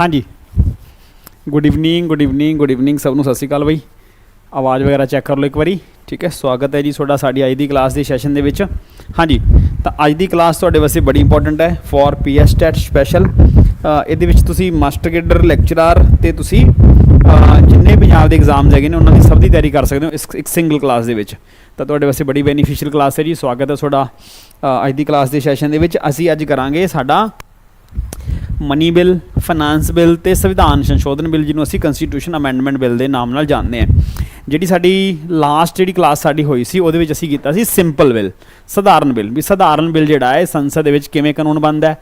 ਹਾਂਜੀ। Good evening good evening good evening ਸਭ ਨੂੰ ਸਤਿ ਸ਼੍ਰੀ ਅਕਾਲ ਬਈ। ਆਵਾਜ਼ ਵਗੈਰਾ ਚੈੱਕ ਕਰ ਲਓ ਇੱਕ ਵਾਰੀ, ਠੀਕ ਹੈ? ਸਵਾਗਤ ਹੈ ਜੀ ਤੁਹਾਡਾ ਸਾਡੀ ਅੱਜ ਦੀ ਕਲਾਸ ਦੇ ਸੈਸ਼ਨ ਦੇ ਵਿੱਚ। ਹਾਂਜੀ, ਤਾਂ ਅੱਜ ਦੀ ਕਲਾਸ ਤੁਹਾਡੇ ਵਾਸਤੇ ਬੜੀ ਇੰਪੋਰਟੈਂਟ ਹੈ ਫॉर ਪੀਐਸ ਟੈਟ ਸਪੈਸ਼ਲ ਇਹਦੇ ਵਿੱਚ ਤੁਸੀਂ ਮਾਸਟਰ ਗੇਡਰ ਲੈਕਚਰਰ ਤੇ ਤੁਸੀਂ ਜਿੰਨੇ ਪੰਜਾਬ ਦੇ ਐਗਜ਼ਾਮਸ ਹੈਗੇ ਨੇ, ਉਹਨਾਂ ਦੀ ਸਭ ਦੀ ਤਿਆਰੀ ਕਰ ਸਕਦੇ ਹੋ ਇਸ ਇੱਕ ਸਿੰਗਲ ਕਲਾਸ ਦੇ ਵਿੱਚ। ਤਾਂ ਤੁਹਾਡੇ ਵਾਸਤੇ ਬੜੀ ਬੈਨੀਫੀਸ਼ੀਅਲ ਕਲਾਸ ਹੈ ਜੀ। ਸਵਾਗਤ ਹੈ ਤੁਹਾਡਾ ਅੱਜ ਦੀ ਕਲਾਸ ਦੇ ਸੈਸ਼ਨ ਦੇ ਵਿੱਚ। ਅਸੀਂ ਅੱਜ ਕਰਾਂਗੇ ਸਾਡਾ ਮਨੀ ਬਿੱਲ ਫਾਈਨਾਂਸ ਬਿੱਲ ਤੇ ਸੰਵਿਧਾਨ ਸੰਸ਼ੋਧਨ ਬਿੱਲ ਜਿਹਨੂੰ ਅਸੀਂ ਕਨਸਟੀਟਿਊਸ਼ਨ ਅਮੈਂਡਮੈਂਟ ਬਿੱਲ ਦੇ ਨਾਮ ਨਾਲ ਜਾਣਦੇ ਹਾਂ। ਜਿਹੜੀ ਸਾਡੀ ਲਾਸਟ ਜਿਹੜੀ ਕਲਾਸ ਸਾਡੀ ਹੋਈ ਸੀ, ਉਹਦੇ ਵਿੱਚ ਅਸੀਂ ਕੀਤਾ ਸੀ ਸਿੰਪਲ ਬਿੱਲ ਸਧਾਰਨ ਬਿੱਲ ਵੀ ਸਧਾਰਨ ਬਿੱਲ ਜਿਹੜਾ ਹੈ, ਸੰਸਦ ਦੇ ਵਿੱਚ ਕਿਵੇਂ ਕਾਨੂੰਨ ਬਣਦਾ ਹੈ?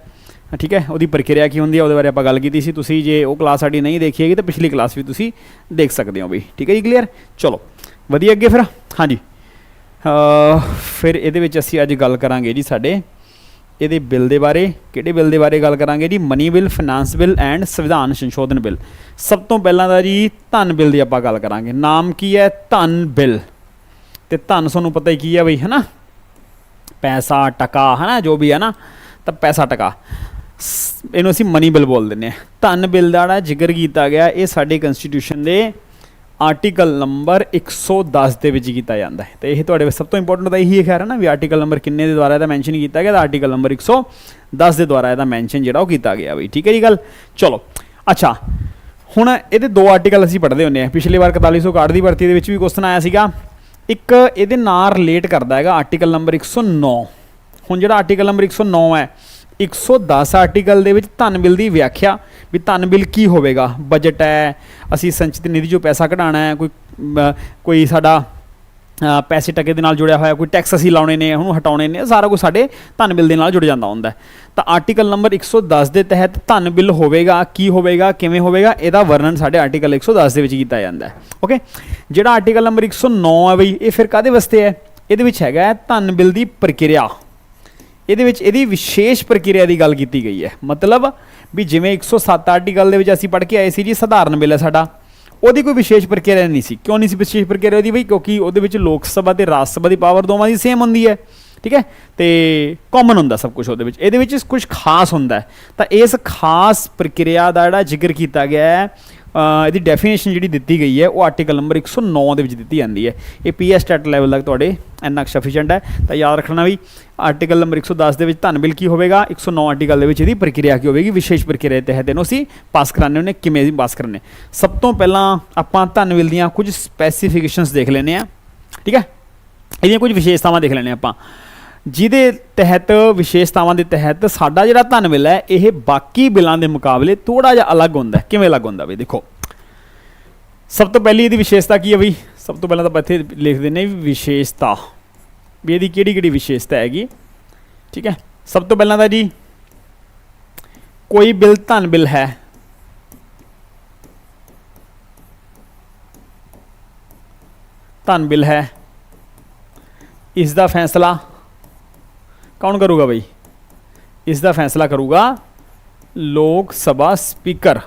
ਠੀਕ ਹੈ, ਉਹਦੀ ਪ੍ਰਕਿਰਿਆ ਕੀ ਹੁੰਦੀ ਹੈ? ਉਹਦੇ ਬਾਰੇ ਆਪਾਂ ਗੱਲ ਕੀਤੀ ਸੀ। ਤੁਸੀਂ ਜੇ ਉਹ ਕਲਾਸ ਸਾਡੀ ਨਹੀਂ ਦੇਖੀ ਹੈਗੀ, ਤਾਂ ਪਿਛਲੀ ਕਲਾਸ ਵੀ ਤੁਸੀਂ ਦੇਖ ਸਕਦੇ ਹੋ ਬਈ ਠੀਕ ਹੈ ਜੀ ਕਲੀਅਰ ਚਲੋ, ਵਧੀਆ ਅੱਗੇ ਫਿਰ। ਹਾਂਜੀ। ਫਿਰ ਇਹਦੇ ਵਿੱਚ ਅਸੀਂ ਅੱਜ ਗੱਲ ਕਰਾਂਗੇ ਜੀ ਸਾਡੇ ਇਹਦੇ ਬਿੱਲ ਦੇ ਬਾਰੇ, ਕਿਹੜੇ ਬਿੱਲ ਦੇ ਬਾਰੇ ਗੱਲ ਕਰਾਂਗੇ ਜੀ? Money bill finance bill and ਸੰਵਿਧਾਨ ਸੰਸ਼ੋਧਨ ਬਿੱਲ। ਸਭ ਤੋਂ ਪਹਿਲਾਂ ਦਾ ਜੀ ਧਨ ਬਿੱਲ ਦੀ ਆਪਾਂ ਗੱਲ ਕਰਾਂਗੇ। ਨਾਮ ਕੀ ਹੈ? ਧਨ ਬਿੱਲ। ਤੇ ਧਨ ਤੁਹਾਨੂੰ ਪਤਾ ਹੀ ਕੀ ਹੈ ਬਈ, ਹੈਨਾ? ਪੈਸਾ, ਟਕਾ, ਹੈਨਾ, ਜੋ ਵੀ ਹੈ ਨਾ, ਤਾਂ ਪੈਸਾ, ਟਕਾ। ਸ- ਇਹਨੂੰ ਅਸੀਂ ਮਨੀ ਬਿੱਲ ਬੋਲ ਦਿੰਦੇ ਹਾਂ ਧਨ ਬਿੱਲ ਦਾ ਜਿਹੜਾ ਜ਼ਿਕਰ ਕੀਤਾ ਗਿਆ, ਇਹ ਸਾਡੇ ਕਨਸਟੀਟਿਊਸ਼ਨ ਦੇ ਆਰਟੀਕਲ ਨੰਬਰ 110 ਦੇ ਵਿੱਚ ਕੀਤਾ ਜਾਂਦਾ ਹੈ। ਤੇ ਇਹ ਤੁਹਾਡੇ ਵਾਸਤੇ ਸਭ ਤੋਂ ਇੰਪੋਰਟੈਂਟ ਤਾਂ ਇਹੀ ਹੈ ਖੈਰ ਹੈ ਨਾ ਵੀ ਆਰਟੀਕਲ ਨੰਬਰ ਕਿੰਨੇ ਦੇ ਦੁਆਰਾ ਇਹਦਾ ਮੈਂਸ਼ਨ ਕੀਤਾ ਗਿਆ ਤਾਂ ਆਰਟੀਕਲ ਨੰਬਰ 110 ਦੇ ਦੁਆਰਾ ਇਹਦਾ ਮੈਂਸ਼ਨ ਜਿਹੜਾ ਉਹ ਕੀਤਾ ਗਿਆ ਬਈ ਠੀਕ ਹੈ ਜੀ ਗੱਲ? ਚਲੋ, ਅੱਛਾ, ਹੁਣ ਇਹਦੇ ਦੋ ਆਰਟੀਕਲ ਅਸੀਂ ਪੜ੍ਹਦੇ ਹੁੰਦੇ ਆ ਪਿਛਲੀ ਵਾਰ 4161 ਦੀ ਭਰਤੀ ਦੇ ਵਿੱਚ ਵੀ ਕੁਐਸਚਨ ਆਇਆ ਸੀਗਾ। ਇੱਕ ਇਹਦੇ ਨਾਲ ਰਿਲੇਟ ਕਰਦਾ ਹੈਗਾ ਆਰਟੀਕਲ ਨੰਬਰ 109 ਹੁਣ ਜਿਹੜਾ ਆਰਟੀਕਲ ਨੰਬਰ 109 ਹੈ 110 ਆਰਟੀਕਲ ਦੇ ਵਿੱਚ ਧਨ ਬਿੱਲ ਦੀ ਵਿਆਖਿਆ ਵੀ ਧਨ ਬਿੱਲ ਕੀ ਹੋਵੇਗਾ? ਬਜਟ ਹੈ, ਅਸੀਂ ਸੰਚਿਤ ਨਿਧੀ ਚੋਂ ਪੈਸਾ ਕਢਾਉਣਾ ਹੈ, ਕੋਈ ਕੋਈ ਸਾਡਾ ਪੈਸੇ ਟਕੇ ਦੇ ਨਾਲ ਜੁੜਿਆ ਹੋਇਆ, ਕੋਈ ਟੈਕਸ ਅਸੀਂ ਲਾਉਣੇ ਨੇ, ਉਹਨੂੰ ਹਟਾਉਣੇ ਨੇ, ਸਾਰਾ ਕੁਝ ਸਾਡੇ ਧਨ ਬਿੱਲ ਦੇ ਨਾਲ ਜੁੜ ਜਾਂਦਾ ਹੁੰਦਾ ਤਾਂ ਆਰਟੀਕਲ ਨੰਬਰ 110 ਦੇ ਤਹਿਤ ਧਨ ਬਿੱਲ ਹੋਵੇਗਾ, ਕੀ ਹੋਵੇਗਾ, ਕਿਵੇਂ ਹੋਵੇਗਾ, ਇਹਦਾ ਵਰਣਨ ਸਾਡੇ ਆਰਟੀਕਲ 110 ਦੇ ਵਿੱਚ ਕੀਤਾ ਜਾਂਦਾ ਹੈ। ਓਕੇ ਜਿਹੜਾ ਆਰਟੀਕਲ ਨੰਬਰ 109 ਹੈ ਬਈ, ਇਹ ਫਿਰ ਕਾਦੇ ਵਾਸਤੇ ਹੈ? ਇਹਦੇ ਵਿੱਚ ਹੈਗਾ ਹੈ ਧਨ ਬਿੱਲ ਦੀ ਪ੍ਰਕਿਰਿਆ। ਇਹਦੇ ਵਿੱਚ ਇਹਦੀ ਵਿਸ਼ੇਸ਼ ਪ੍ਰਕਿਰਿਆ ਦੀ ਗੱਲ ਕੀਤੀ ਗਈ ਹੈ। ਮਤਲਬ ਵੀ ਜਿਵੇਂ 107 ਆਰਟੀਕਲ ਦੇ ਵਿੱਚ ਅਸੀਂ ਪੜ੍ਹ ਕੇ ਆਏ ਸੀ ਜੀ, ਸਧਾਰਨ ਬਿੱਲ ਹੈ ਸਾਡਾ, ਉਹਦੀ ਕੋਈ ਵਿਸ਼ੇਸ਼ ਪ੍ਰਕਿਰਿਆ ਨਹੀਂ ਸੀ। ਕਿਉਂ ਨਹੀਂ ਸੀ ਵਿਸ਼ੇਸ਼ ਪ੍ਰਕਿਰਿਆ ਉਹਦੀ? ਬਈ ਕਿਉਂਕਿ ਉਹਦੇ ਵਿੱਚ ਲੋਕ ਸਭਾ ਤੇ ਰਾਜ ਸਭਾ ਦੀ ਪਾਵਰ ਦੋਵਾਂ ਦੀ ਸੇਮ ਹੁੰਦੀ ਹੈ, ਠੀਕ ਹੈ? ਤੇ ਕਾਮਨ ਹੁੰਦਾ ਸਭ ਕੁਝ ਉਹਦੇ ਵਿੱਚ। ਇਹਦੇ ਵਿੱਚ ਕੁਝ ਖਾਸ ਹੁੰਦਾ ਤਾਂ ਇਸ ਖਾਸ ਪ੍ਰਕਿਰਿਆ ਦਾ ਜਿਹੜਾ ਜ਼ਿਕਰ ਕੀਤਾ ਗਿਆ ਹੈ ਇਹਦੀ ਡੈਫੀਨੇਸ਼ਨ ਜਿਹੜੀ ਦਿੱਤੀ ਗਈ ਹੈ, ਉਹ ਆਰਟੀਕਲ ਨੰਬਰ 109 ਦੇ ਵਿੱਚ ਦਿੱਤੀ ਜਾਂਦੀ ਹੈ। ਇਹ ਪੀਐਸ ਟੈਟ ਲੈਵਲ ਤੱਕ ਤੁਹਾਡੇ ਇੰਨਾ ਸਫੀਸ਼ੀਐਂਟ ਹੈ। ਤਾਂ ਯਾਦ ਰੱਖਣਾ ਵੀ ਆਰਟੀਕਲ ਨੰਬਰ 110 ਦੇ ਵਿੱਚ ਧਨ ਬਿੱਲ ਕੀ ਹੋਵੇਗਾ? 109 ਆਰਟੀਕਲ ਦੇ ਵਿੱਚ ਇਹਦੀ ਪ੍ਰਕਿਰਿਆ ਕੀ ਹੋਵੇਗੀ? ਵਿਸ਼ੇਸ਼ ਪ੍ਰਕਿਰਿਆ ਦੇ ਤਹਿਤ ਇਹਨੂੰ ਅਸੀਂ ਪਾਸ ਕਰਾਣੇ ਉਹਨੇ ਕਿਵੇਂ ਦੀ ਪਾਸ ਕਰਨੇ ਸਭ ਤੋਂ ਪਹਿਲਾਂ ਆਪਾਂ ਧਨ ਬਿੱਲ ਦੀਆਂ ਕੁਝ ਸਪੈਸੀਫਿਕੇਸ਼ਨਸ ਦੇਖ ਲੈਨੇ ਆ ਠੀਕ ਹੈ? ਇਹਦੀਆਂ ਕੁਝ ਵਿਸ਼ੇਸ਼ਤਾਵਾਂ ਦੇਖ ਲੈਨੇ ਆਪਾਂ। ਜਿਹਦੇ ਤਹਿਤ, ਵਿਸ਼ੇਸ਼ਤਾਵਾਂ ਦੇ ਤਹਿਤ ਸਾਡਾ ਜਿਹੜਾ ਧਨ ਬਿੱਲ ਹੈ, ਇਹ ਬਾਕੀ ਬਿੱਲਾਂ ਦੇ ਮੁਕਾਬਲੇ ਥੋੜਾ ਜਿਹਾ ਅਲੱਗ ਹੁੰਦਾ ਕਿਵੇਂ ਅਲੱਗ ਹੁੰਦਾ ਬਈ ਦੇਖੋ, ਸਭ ਤੋਂ ਪਹਿਲੀ ਇਹਦੀ ਵਿਸ਼ੇਸ਼ਤਾ ਕੀ ਹੈ ਬਈ? ਸਭ ਤੋਂ ਪਹਿਲਾਂ ਤਾਂ ਆਪਾਂ ਇੱਥੇ ਲਿਖ ਦਿੰਨੇ ਵੀ ਵਿਸ਼ੇਸ਼ਤਾ। ਵੀ ਇਹਦੀ ਕਿਹੜੀ ਕਿਹੜੀ ਵਿਸ਼ੇਸ਼ਤਾ ਹੈਗੀ? ਠੀਕ ਹੈ? ਸਭ ਤੋਂ ਪਹਿਲਾਂ ਤਾਂ ਜੀ, ਕੋਈ ਬਿੱਲ, ਧਨ ਬਿੱਲ ਹੈ। ਧਨ ਬਿੱਲ ਹੈ। ਇਸ ਦਾ ਫੈਸਲਾ ਕੌਣ ਕਰੂਗਾ ਬਈ? ਇਸ ਦਾ ਫੈਸਲਾ ਕਰੂਗਾ ਲੋਕ ਸਭਾ ਸਪੀਕਰ।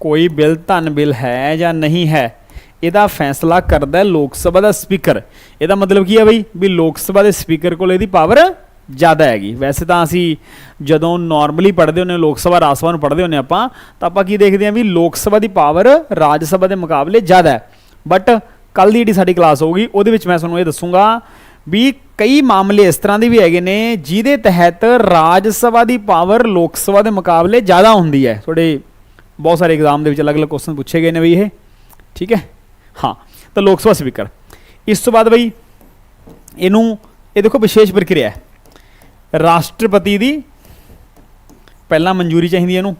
ਕੋਈ ਬਿੱਲ, ਧਨ ਬਿੱਲ ਹੈ ਜਾਂ ਨਹੀਂ ਹੈ, ਇਹਦਾ ਫੈਸਲਾ ਕਰਦਾ ਲੋਕ ਸਭਾ ਦਾ ਸਪੀਕਰ। ਇਹਦਾ ਮਤਲਬ ਕੀ ਹੈ ਬਈ? ਵੀ ਲੋਕ ਸਭਾ ਦੇ ਸਪੀਕਰ ਕੋਲ ਇਹਦੀ ਪਾਵਰ ਜ਼ਿਆਦਾ ਹੈਗੀ। ਵੈਸੇ ਤਾਂ ਅਸੀਂ ਜਦੋਂ ਨਾਰਮਲੀ ਪੜ੍ਹਦੇ ਹੁੰਦੇ ਹਾਂ, ਲੋਕ ਸਭਾ, ਰਾਜ ਸਭਾ ਨੂੰ ਪੜ੍ਹਦੇ ਹੁੰਦੇ ਹਾਂ ਆਪਾਂ, ਤਾਂ ਆਪਾਂ ਕੀ ਦੇਖਦੇ ਹਾਂ ਵੀ ਲੋਕ ਸਭਾ ਦੀ ਪਾਵਰ ਰਾਜ ਸਭਾ ਦੇ ਮੁਕਾਬਲੇ ਜ਼ਿਆਦਾ ਹੈ। ਬਟ ਕੱਲ ਦੀ ਜਿਹੜੀ ਸਾਡੀ ਕਲਾਸ ਹੋਊਗੀ, ਉਹਦੇ ਵਿੱਚ ਮੈਂ ਤੁਹਾਨੂੰ ਇਹ ਦੱਸੂਗਾ ਵੀ ਕਈ ਮਾਮਲੇ ਇਸ ਤਰ੍ਹਾਂ ਦੇ ਵੀ ਹੈਗੇ ਨੇ ਜਿਹਦੇ ਤਹਿਤ ਰਾਜ ਸਭਾ ਦੀ ਪਾਵਰ ਲੋਕ ਸਭਾ ਦੇ ਮੁਕਾਬਲੇ ਜ਼ਿਆਦਾ ਹੁੰਦੀ ਹੈ। ਤੁਹਾਡੇ ਬਹੁਤ ਸਾਰੇ ਐਗਜ਼ਾਮ ਦੇ ਵਿੱਚ ਅਲੱਗ-ਅਲੱਗ ਕੁਐਸਚਨ ਪੁੱਛੇ ਗਏ ਨੇ ਬਈ ਇਹ। ਠੀਕ ਹੈ? ਹਾਂ, ਤਾਂ ਲੋਕ ਸਭਾ ਸਪੀਕਰ। ਇਸ ਤੋਂ ਬਾਅਦ ਬਈ ਇਹਨੂੰ, ਇਹ ਦੇਖੋ ਵਿਸ਼ੇਸ਼ ਪ੍ਰਕਿਰਿਆ ਹੈ। ਰਾਸ਼ਟਰਪਤੀ ਦੀ ਪਹਿਲਾਂ ਮਨਜ਼ੂਰੀ ਚਾਹੀਦੀ ਹੈ ਇਹਨੂੰ।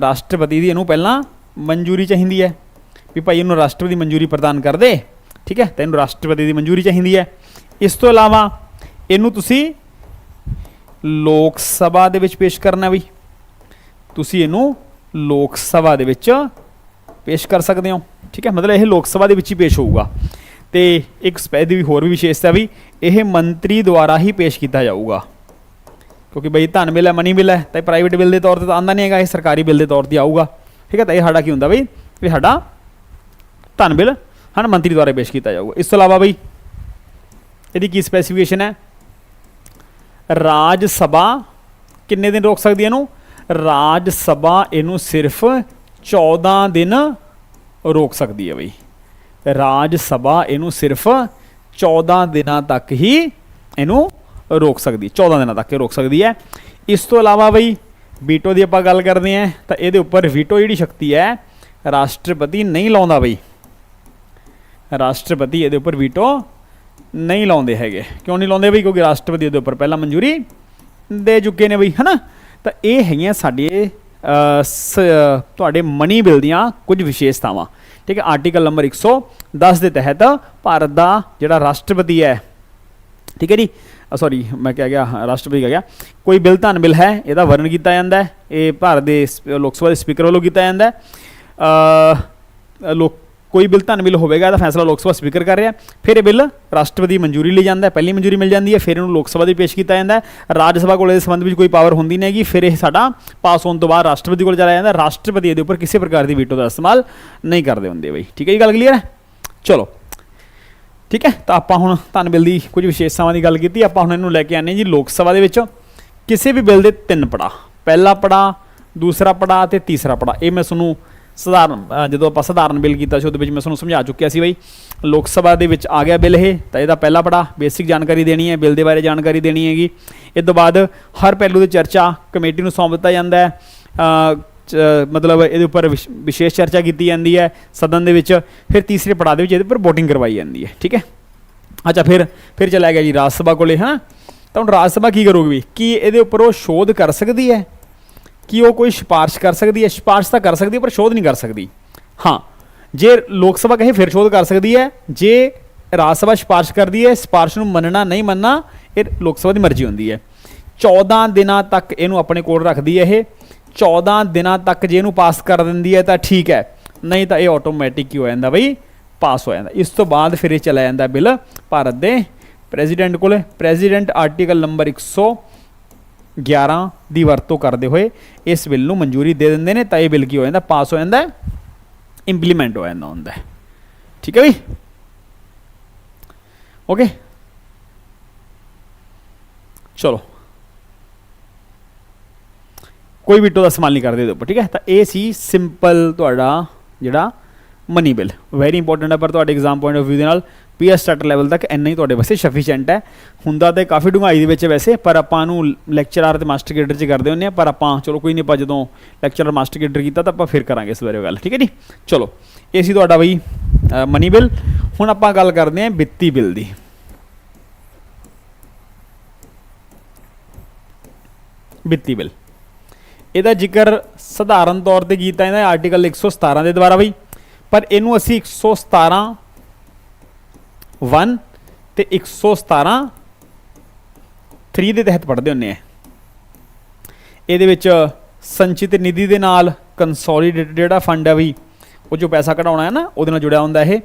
ਰਾਸ਼ਟਰਪਤੀ ਦੀ ਇਹਨੂੰ ਪਹਿਲਾਂ ਮਨਜ਼ੂਰੀ ਚਾਹੀਦੀ ਹੈ। ਵੀ ਭਾਈ ਇਹਨੂੰ ਰਾਸ਼ਟਰਪਤੀ ਮਨਜ਼ੂਰੀ ਪ੍ਰਦਾਨ ਕਰ ਦੇ। ਠੀਕ ਹੈ? ਤਾਂ ਇਹਨੂੰ ਰਾਸ਼ਟਰਪਤੀ ਦੀ ਮਨਜ਼ੂਰੀ ਚਾਹੀਦੀ ਹੈ। ਇਸ ਤੋਂ ਇਲਾਵਾ ਇਹਨੂੰ ਤੁਸੀਂ ਲੋਕ ਸਭਾ ਦੇ ਵਿੱਚ ਪੇਸ਼ ਕਰਨਾ ਵੀ। ਤੁਸੀਂ ਇਹਨੂੰ ਲੋਕ ਸਭਾ ਦੇ ਵਿੱਚ ਪੇਸ਼ ਕਰ ਸਕਦੇ ਹੋ। ਠੀਕ ਹੈ? ਮਤਲਬ ਇਹ ਲੋਕ ਸਭਾ ਦੇ ਵਿੱਚ ਹੀ ਪੇਸ਼ ਹੋਊਗਾ। ਤੇ ਇੱਕ ਸਪੈ ਦੀ ਵੀ ਹੋਰ ਵੀ ਵਿਸ਼ੇਸ਼ਤਾ ਵੀ, ਇਹ ਮੰਤਰੀ ਦੁਆਰਾ ਹੀ ਪੇਸ਼ ਕੀਤਾ ਜਾਊਗਾ। ਕਿਉਂਕਿ ਬਈ ਧਨ ਬਿੱਲ ਹੈ ਮਨੀ ਬਿੱਲ ਹੈ, ਤਾਂ ਪ੍ਰਾਈਵੇਟ ਬਿੱਲ ਦੇ ਤੌਰ ਤੇ ਤਾਂ ਆਂਦਾ ਨਹੀਂ ਹੈਗਾ, ਇਹ ਸਰਕਾਰੀ ਬਿੱਲ ਦੇ ਤੌਰ ਤੇ ਆਊਗਾ। ਠੀਕ ਹੈ? ਤਾਂ ਇਹ ਸਾਡਾ ਕੀ ਹੁੰਦਾ ਬਈ? ਵੀ ਸਾਡਾ ਧਨ ਬਿੱਲ ਹਨ ਮੰਤਰੀ ਦੁਆਰਾ ਪੇਸ਼ ਕੀਤਾ ਜਾਊਗਾ। ਇਸ ਤੋਂ ਇਲਾਵਾ ਬਈ, ਇਹਦੀ ਕੀ ਸਪੈਸੀਫਿਕੇਸ਼ਨ ਹੈ? ਰਾਜ ਸਭਾ ਕਿੰਨੇ ਦਿਨ ਰੋਕ ਸਕਦੀ ਹੈ ਇਹਨੂੰ? ਰਾਜ ਸਭਾ ਇਹਨੂੰ ਸਿਰਫ 14 ਦਿਨ ਰੋਕ ਸਕਦੀ ਹੈ ਬਈ। ਰਾਜ ਸਭਾ ਇਹਨੂੰ ਸਿਰਫ 14 ਦਿਨਾਂ ਤੱਕ ਹੀ ਇਹਨੂੰ ਰੋਕ ਸਕਦੀ 14 ਦਿਨਾਂ ਤੱਕ ਇਹ ਰੋਕ ਸਕਦੀ ਹੈ। ਇਸ ਤੋਂ ਇਲਾਵਾ ਬਈ, ਵੀਟੋ ਦੀ ਆਪਾਂ ਗੱਲ ਕਰਦੇ ਹਾਂ, ਤਾਂ ਇਹਦੇ ਉੱਪਰ ਵੀਟੋ ਜਿਹੜੀ ਸ਼ਕਤੀ ਹੈ, ਰਾਸ਼ਟਰਪਤੀ ਨਹੀਂ ਲਾਉਂਦਾ ਬਈ। ਰਾਸ਼ਟਰਪਤੀ ਇਹਦੇ ਉੱਪਰ ਵੀਟੋ ਨਹੀਂ ਲਾਉਂਦੇ ਹੈਗੇ। ਕਿਉਂ ਨਹੀਂ ਲਾਉਂਦੇ ਬਈ? ਕਿਉਂਕਿ ਰਾਸ਼ਟਰਪਤੀ ਇਹਦੇ ਉੱਪਰ ਪਹਿਲਾਂ ਮਨਜ਼ੂਰੀ ਦੇ ਚੁੱਕੇ ਨੇ ਬਈ, ਹਨਾ? ਤਾਂ ਇਹ ਹੈਗੀਆਂ ਸਾਡੇ ਸ- ਤੁਹਾਡੇ ਮਨੀ ਬਿੱਲ ਦੀਆਂ ਕੁਝ ਵਿਸ਼ੇਸ਼ਤਾਵਾਂ। ਠੀਕ ਹੈ, ਆਰਟੀਕਲ ਨੰਬਰ 110 ਦੇ ਤਹਿਤ ਭਾਰਤ ਦਾ ਜਿਹੜਾ ਰਾਸ਼ਟਰਪਤੀ ਹੈ, ਠੀਕ ਹੈ ਜੀ? ਸੌਰੀ ਮੈਂ ਕਹਿ ਗਿਆ ਰਾਸ਼ਟਰਪਤੀ ਕਹਿ ਗਿਆ। ਕੋਈ ਬਿੱਲ ਧਨ ਬਿੱਲ ਹੈ, ਇਹਦਾ ਵਰਣਨ ਕੀਤਾ ਜਾਂਦਾ ਹੈ। ਇਹ ਭਾਰਤ ਦੇ ਲੋਕ ਸਭਾ ਦੇ ਸਪੀਕਰ ਵੱਲੋਂ ਕੀਤਾ ਜਾਂਦਾ ਹੈ। ਲੋਕ ਕੋਈ ਬਿੱਲ ਧਨ ਬਿੱਲ ਹੋਵੇਗਾ ਇਹਦਾ ਫੈਸਲਾ ਲੋਕ ਸਭਾ ਸਪੀਕਰ ਕਰ ਰਿਹਾ ਫਿਰ ਇਹ ਬਿੱਲ ਰਾਸ਼ਟਰਪਤੀ ਦੀ ਮਨਜ਼ੂਰੀ ਲਈ ਜਾਂਦਾ ਹੈ। ਪਹਿਲੀ ਮਨਜ਼ੂਰੀ ਮਿਲ ਜਾਂਦੀ ਹੈ, ਫਿਰ ਇਹਨੂੰ ਲੋਕ ਸਭਾ ਦੇ ਪੇਸ਼ ਕੀਤਾ ਜਾਂਦਾ ਹੈ। ਰਾਜ ਸਭਾ ਕੋਲ ਇਸ ਸੰਬੰਧ ਵਿੱਚ ਕੋਈ ਪਾਵਰ ਹੁੰਦੀ ਨਹੀਂ ਹੈਗੀ। ਫਿਰ ਇਹ ਸਾਡਾ ਪਾਸ ਹੋਣ ਤੋਂ ਬਾਅਦ ਰਾਸ਼ਟਰਪਤੀ ਕੋਲ ਚਲਾ ਜਾਂਦਾ ਰਾਸ਼ਟਰਪਤੀ ਇਹਦੇ ਉੱਪਰ ਕਿਸੇ ਪ੍ਰਕਾਰ ਦੀ ਵੀਟੋ ਦਾ ਇਸਤੇਮਾਲ ਨਹੀਂ ਕਰਦੇ ਹੁੰਦੇ ਬਈ। ਠੀਕ ਹੈ ਜੀ, ਗੱਲ ਕਲੀਅਰ ਹੈ? ਚਲੋ। ਠੀਕ ਹੈ, ਤਾਂ ਆਪਾਂ ਹੁਣ ਧਨ ਬਿੱਲ ਦੀ ਕੁਝ ਵਿਸ਼ੇਸ਼ਤਾਵਾਂ ਦੀ ਗੱਲ ਕੀਤੀ। ਆਪਾਂ ਹੁਣ ਇਹਨੂੰ ਲੈ ਕੇ ਆਨੇ ਜੀ ਲੋਕ ਸਭਾ ਦੇ ਵਿੱਚ। ਕਿਸੇ ਵੀ ਬਿੱਲ ਦੇ ਤਿੰਨ ਪੜਾ ਪਹਿਲਾ ਪੜਾ ਦੂਸਰਾ ਪੜਾ ਤੇ ਤੀਸਰਾ ਪੜਾ ਇਹ ਮੈਂ ਤੁਹਾਨੂੰ ਸਧਾਰਨ ਜਦੋਂ ਆਪਾਂ ਸਧਾਰਨ ਬਿੱਲ ਕੀਤਾ ਸੀ, ਉਹਦੇ ਵਿੱਚ ਮੈਂ ਤੁਹਾਨੂੰ ਸਮਝਾ ਚੁੱਕਿਆ ਸੀ ਬਈ, ਲੋਕ ਸਭਾ ਦੇ ਵਿੱਚ ਆ ਗਿਆ ਬਿੱਲ ਇਹ, ਤਾਂ ਇਹਦਾ ਪਹਿਲਾ ਪੜਾ ਬੇਸਿਕ ਜਾਣਕਾਰੀ ਦੇਣੀ ਹੈ, ਬਿੱਲ ਦੇ ਬਾਰੇ ਜਾਣਕਾਰੀ ਦੇਣੀ ਹੈਗੀ। ਇਸ ਤੋਂ ਬਾਅਦ ਹਰ ਪਹਿਲੂ ਦੀ ਚਰਚਾ ਕਮੇਟੀ ਨੂੰ ਸੌਂਪ ਦਿੱਤਾ ਜਾਂਦਾ ਹੈ। ਚ- ਮਤਲਬ ਇਹਦੇ ਉੱਪਰ ਵਿਸ਼- ਵਿਸ਼ੇਸ਼ ਚਰਚਾ ਕੀਤੀ ਜਾਂਦੀ ਹੈ, ਸਦਨ ਦੇ ਵਿੱਚ, ਫਿਰ ਤੀਸਰੇ ਪੜਾਅ ਦੇ ਵਿੱਚ ਇਹਦੇ ਉੱਪਰ VOTING ਕਰਵਾਈ ਜਾਂਦੀ ਹੈ, ਠੀਕ ਹੈ? ਅੱਛਾ, ਫਿਰ ਫਿਰ ਚਲਾ ਗਿਆ ਜੀ ਰਾਜ ਸਭਾ ਕੋਲੇ ਹਾਂ ਤਾਂ ਹੁਣ ਰਾਜ ਸਭਾ ਕੀ ਕਰੂਗੀ? ਵੀ ਕੀ ਇਹਦੇ ਉੱਪਰ ਉਹ ਸ਼ੋਧ ਕਰ ਸਕਦੀ ਹੈ? ਕਿ ਉਹ ਕੋਈ ਸਿਫਾਰਿਸ਼ ਕਰ ਸਕਦੀ ਹੈ, ਸਿਫਾਰਿਸ਼ ਤਾਂ ਕਰ ਸਕਦੀ ਹੈ, ਪਰ ਸ਼ੋਧ ਨਹੀਂ ਕਰ ਸਕਦੀ। ਹਾਂ, ਜੇ ਲੋਕ ਸਭਾ ਕਹੇ ਫਿਰ ਸ਼ੋਧ ਕਰ ਸਕਦੀ ਹੈ, ਜੇ ਰਾਜ ਸਭਾ ਸਿਫਾਰਿਸ਼ ਕਰਦੀ ਹੈ, ਸਿਫਾਰਿਸ਼ ਨੂੰ ਮੰਨਣਾ ਨਹੀਂ ਮੰਨਣਾ, ਇਹ ਲੋਕ ਸਭਾ ਦੀ ਮਰਜ਼ੀ ਹੁੰਦੀ ਹੈ। 14 ਦਿਨਾਂ ਤੱਕ ਇਹਨੂੰ ਆਪਣੇ ਕੋਲ ਰੱਖਦੀ ਹੈ ਇਹ। 14 ਦਿਨਾਂ ਤੱਕ ਜੇ ਇਹਨੂੰ ਪਾਸ ਕਰ ਦਿੰਦੀ ਹੈ ਤਾਂ ਠੀਕ ਹੈ। ਨਹੀਂ ਤਾਂ ਇਹ ਆਟੋਮੈਟਿਕ ਹੀ ਹੋ ਜਾਂਦਾ ਬਈ, ਪਾਸ ਹੋ ਜਾਂਦਾ। ਇਸ ਤੋਂ ਬਾਅਦ ਫਿਰ ਇਹ ਚਲਾ ਜਾਂਦਾ ਬਿੱਲ ਭਾਰਤ ਦੇ ਪ੍ਰੈਜ਼ੀਡੈਂਟ ਕੋਲੇ। ਪ੍ਰੈਜ਼ੀਡੈਂਟ ਆਰਟੀਕਲ ਨੰਬਰ 111 ਦੀ ਵਰਤੋਂ ਕਰਦੇ ਹੋਏ ਇਸ ਬਿੱਲ ਨੂੰ ਮਨਜ਼ੂਰੀ ਦੇ ਦਿੰਦੇ ਨੇ, ਤਾਂ ਇਹ ਬਿੱਲ ਕੀ ਹੋ ਜਾਂਦਾ, ਪਾਸ ਹੋ ਜਾਂਦਾ ਇੰਪਲੀਮੈਂਟ ਹੋ ਜਾਂਦਾ, ਹੁੰਦਾ ਠੀਕ ਹੈ ਵੀ ਓਕੇ ਚਲੋ। ਕੋਈ ਵੀਟੋ ਦਾ ਇਸਤੇਮਾਲ ਨਹੀਂ ਕਰਦੇ ਇਹਦੇ ਉੱਪਰ, ਠੀਕ ਹੈ? ਤਾਂ ਇਹ ਸੀ ਸਿੰਪਲ ਤੁਹਾਡਾ ਜਿਹੜਾ ਮਨੀ ਬਿੱਲ ਵੈਰੀ ਇੰਪੋਰਟੈਂਟ ਹੈ, ਪਰ ਤੁਹਾਡੇ ਐਗਜ਼ਾਮ ਪੁਆਇੰਟ ਆਫ View ਦੇ ਨਾਲ ਪੀਐਸ ਸਟਾਰਟ ਲੈਵਲ ਤੱਕ ਇੰਨਾ ਹੀ ਤੁਹਾਡੇ ਵਾਸਤੇ ਸਫੀਸ਼ੀਐਂਟ ਹੈ। ਹੁੰਦਾ ਤੇ ਕਾਫੀ ਡੂੰਘਾਈ ਦੇ ਵਿੱਚ ਵੈਸੇ, ਪਰ ਆਪਾਂ ਨੂੰ ਲੈਕਚਰਰ ਤੇ ਮਾਸਟਰ ਗ੍ਰੇਡਰ ਚ ਕਰਦੇ ਹੁੰਦੇ ਆ ਪਰ ਆਪਾਂ ਚਲੋ ਕੋਈ ਨਹੀਂ, ਆਪਾਂ ਜਦੋਂ ਲੈਕਚਰਰ ਮਾਸਟਰ ਗ੍ਰੇਡਰ ਕੀਤਾ ਤਾਂ ਆਪਾਂ ਫਿਰ ਕਰਾਂਗੇ ਇਸ ਬਾਰੇ ਗੱਲ, ਠੀਕ ਹੈ ਜੀ? ਚਲੋ, ਇਹ ਸੀ ਤੁਹਾਡਾ ਬਈ ਮਨੀ ਬਿੱਲ ਹੁਣ ਆਪਾਂ ਗੱਲ ਕਰਦੇ ਹਾਂ ਵਿੱਤੀ ਬਿੱਲ ਦੀ। ਵਿੱਤੀ ਬਿੱਲ ਇਹਦਾ ਜ਼ਿਕਰ ਸਧਾਰਨ ਤੌਰ ਤੇ ਕੀਤਾ ਇਹਦਾ ਆਰਟੀਕਲ 117 ਦੇ ਦੁਆਰਾ ਬਈ, ਪਰ ਇਹਨੂੰ ਅਸੀਂ 117 1 ਤੇ 117 3 ਦੇ ਤਹਿਤ ਪੜ੍ਹਦੇ ਹੁੰਨੇ ਆ। ਇਹਦੇ ਵਿੱਚ ਸੰਚਿਤ ਨਿਧੀ ਦੇ ਨਾਲ ਕੰਸੋਲੀਡੇਟਡ ਜਿਹੜਾ ਫੰਡ ਹੈ ਵੀ, ਉਹ ਜੋ ਪੈਸਾ ਕਢਾਉਣਾ ਹੈ ਨਾ, ਉਹਦੇ ਨਾਲ ਜੁੜਿਆ ਹੁੰਦਾ ਇਹ।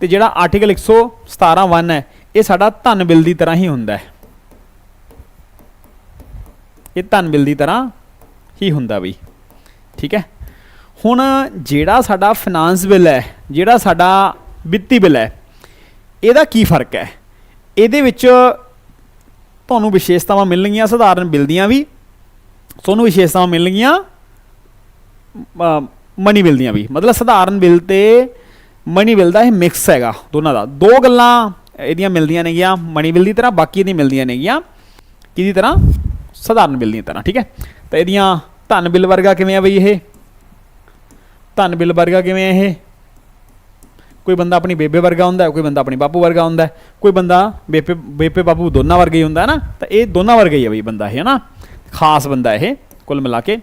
ਤੇ ਜਿਹੜਾ ਆਰਟੀਕਲ 117 1 ਹੈ, ਇਹ ਸਾਡਾ ਧਨ ਬਿੱਲ ਦੀ ਤਰ੍ਹਾਂ ਹੀ ਹੁੰਦਾ ਹੈ। ਇਹ ਧਨ ਬਿੱਲ ਦੀ ਤਰ੍ਹਾਂ ਹੀ ਹੁੰਦਾ ਬਈ ਠੀਕ ਹੈ? ਹੁਣ ਜਿਹੜਾ ਸਾਡਾ ਫਾਈਨਾਂਸ ਬਿੱਲ ਹੈ, ਜਿਹੜਾ ਸਾਡਾ ਵਿੱਤੀ ਬਿੱਲ ਹੈ ਇਹਦਾ ਕੀ ਫ਼ਰਕ ਹੈ? ਇਹਦੇ ਵਿੱਚ ਤੁਹਾਨੂੰ ਵਿਸ਼ੇਸ਼ਤਾਵਾਂ ਮਿਲਣਗੀਆਂ, ਸਧਾਰਨ ਬਿੱਲ ਦੀਆਂ ਵੀ, ਤੁਹਾਨੂੰ ਵਿਸ਼ੇਸ਼ਤਾਵਾਂ ਮਿਲਣਗੀਆਂ ਮਨੀ ਬਿੱਲ ਦੀਆਂ ਵੀ। ਮਤਲਬ ਸਧਾਰਨ ਬਿੱਲ ਤੇ ਮਨੀ ਬਿੱਲ ਦਾ ਇਹ ਮਿਕਸ ਹੈਗਾ ਦੋਨਾਂ ਦਾ। ਦੋ ਗੱਲਾਂ ਇਹਦੀਆਂ ਮਿਲਦੀਆਂ ਨੇਗੀਆਂ, ਮਨੀ ਬਿੱਲ ਦੀ ਤਰ੍ਹਾਂ, ਬਾਕੀ ਇਹਦੀਆਂ ਮਿਲਦੀਆਂ ਨੇਗੀਆਂ। ਕਿਹਦੀ ਤਰ੍ਹਾਂ? ਸਧਾਰਨ ਬਿੱਲ ਦੀ ਤਰ੍ਹਾਂ, ਠੀਕ ਹੈ? ਤਾਂ ਇਹਦੀਆਂ ਧਨ ਬਿੱਲ ਵਰਗਾ ਕਿਵੇਂ ਆ ਬਈ ਇਹ? ਧਨ ਬਿੱਲ ਵਰਗਾ ਕਿਵੇਂ ਆ ਇਹ? ਕੋਈ ਬੰਦਾ ਆਪਣੀ ਬੇਬੇ ਵਰਗਾ ਹੁੰਦਾ, ਕੋਈ ਬੰਦਾ ਆਪਣੀ ਬਾਪੂ ਵਰਗਾ ਹੁੰਦਾ, ਕੋਈ ਬੰਦਾ ਬੇਬੇ ਬੇਬੇ ਬਾਪੂ ਦੋਨਾਂ ਵਰਗਾ ਹੀ ਹੁੰਦਾ, ਹੈ ਨਾ? ਤਾਂ ਇਹ ਦੋਨਾਂ ਵਰਗਾ ਹੀ ਹੈ ਬਈ ਬੰਦਾ ਇਹ, ਹੈ ਨਾ? ਖਾਸ ਬੰਦਾ ਇਹ, ਕੁੱਲ ਮਿਲਾ ਕੇ।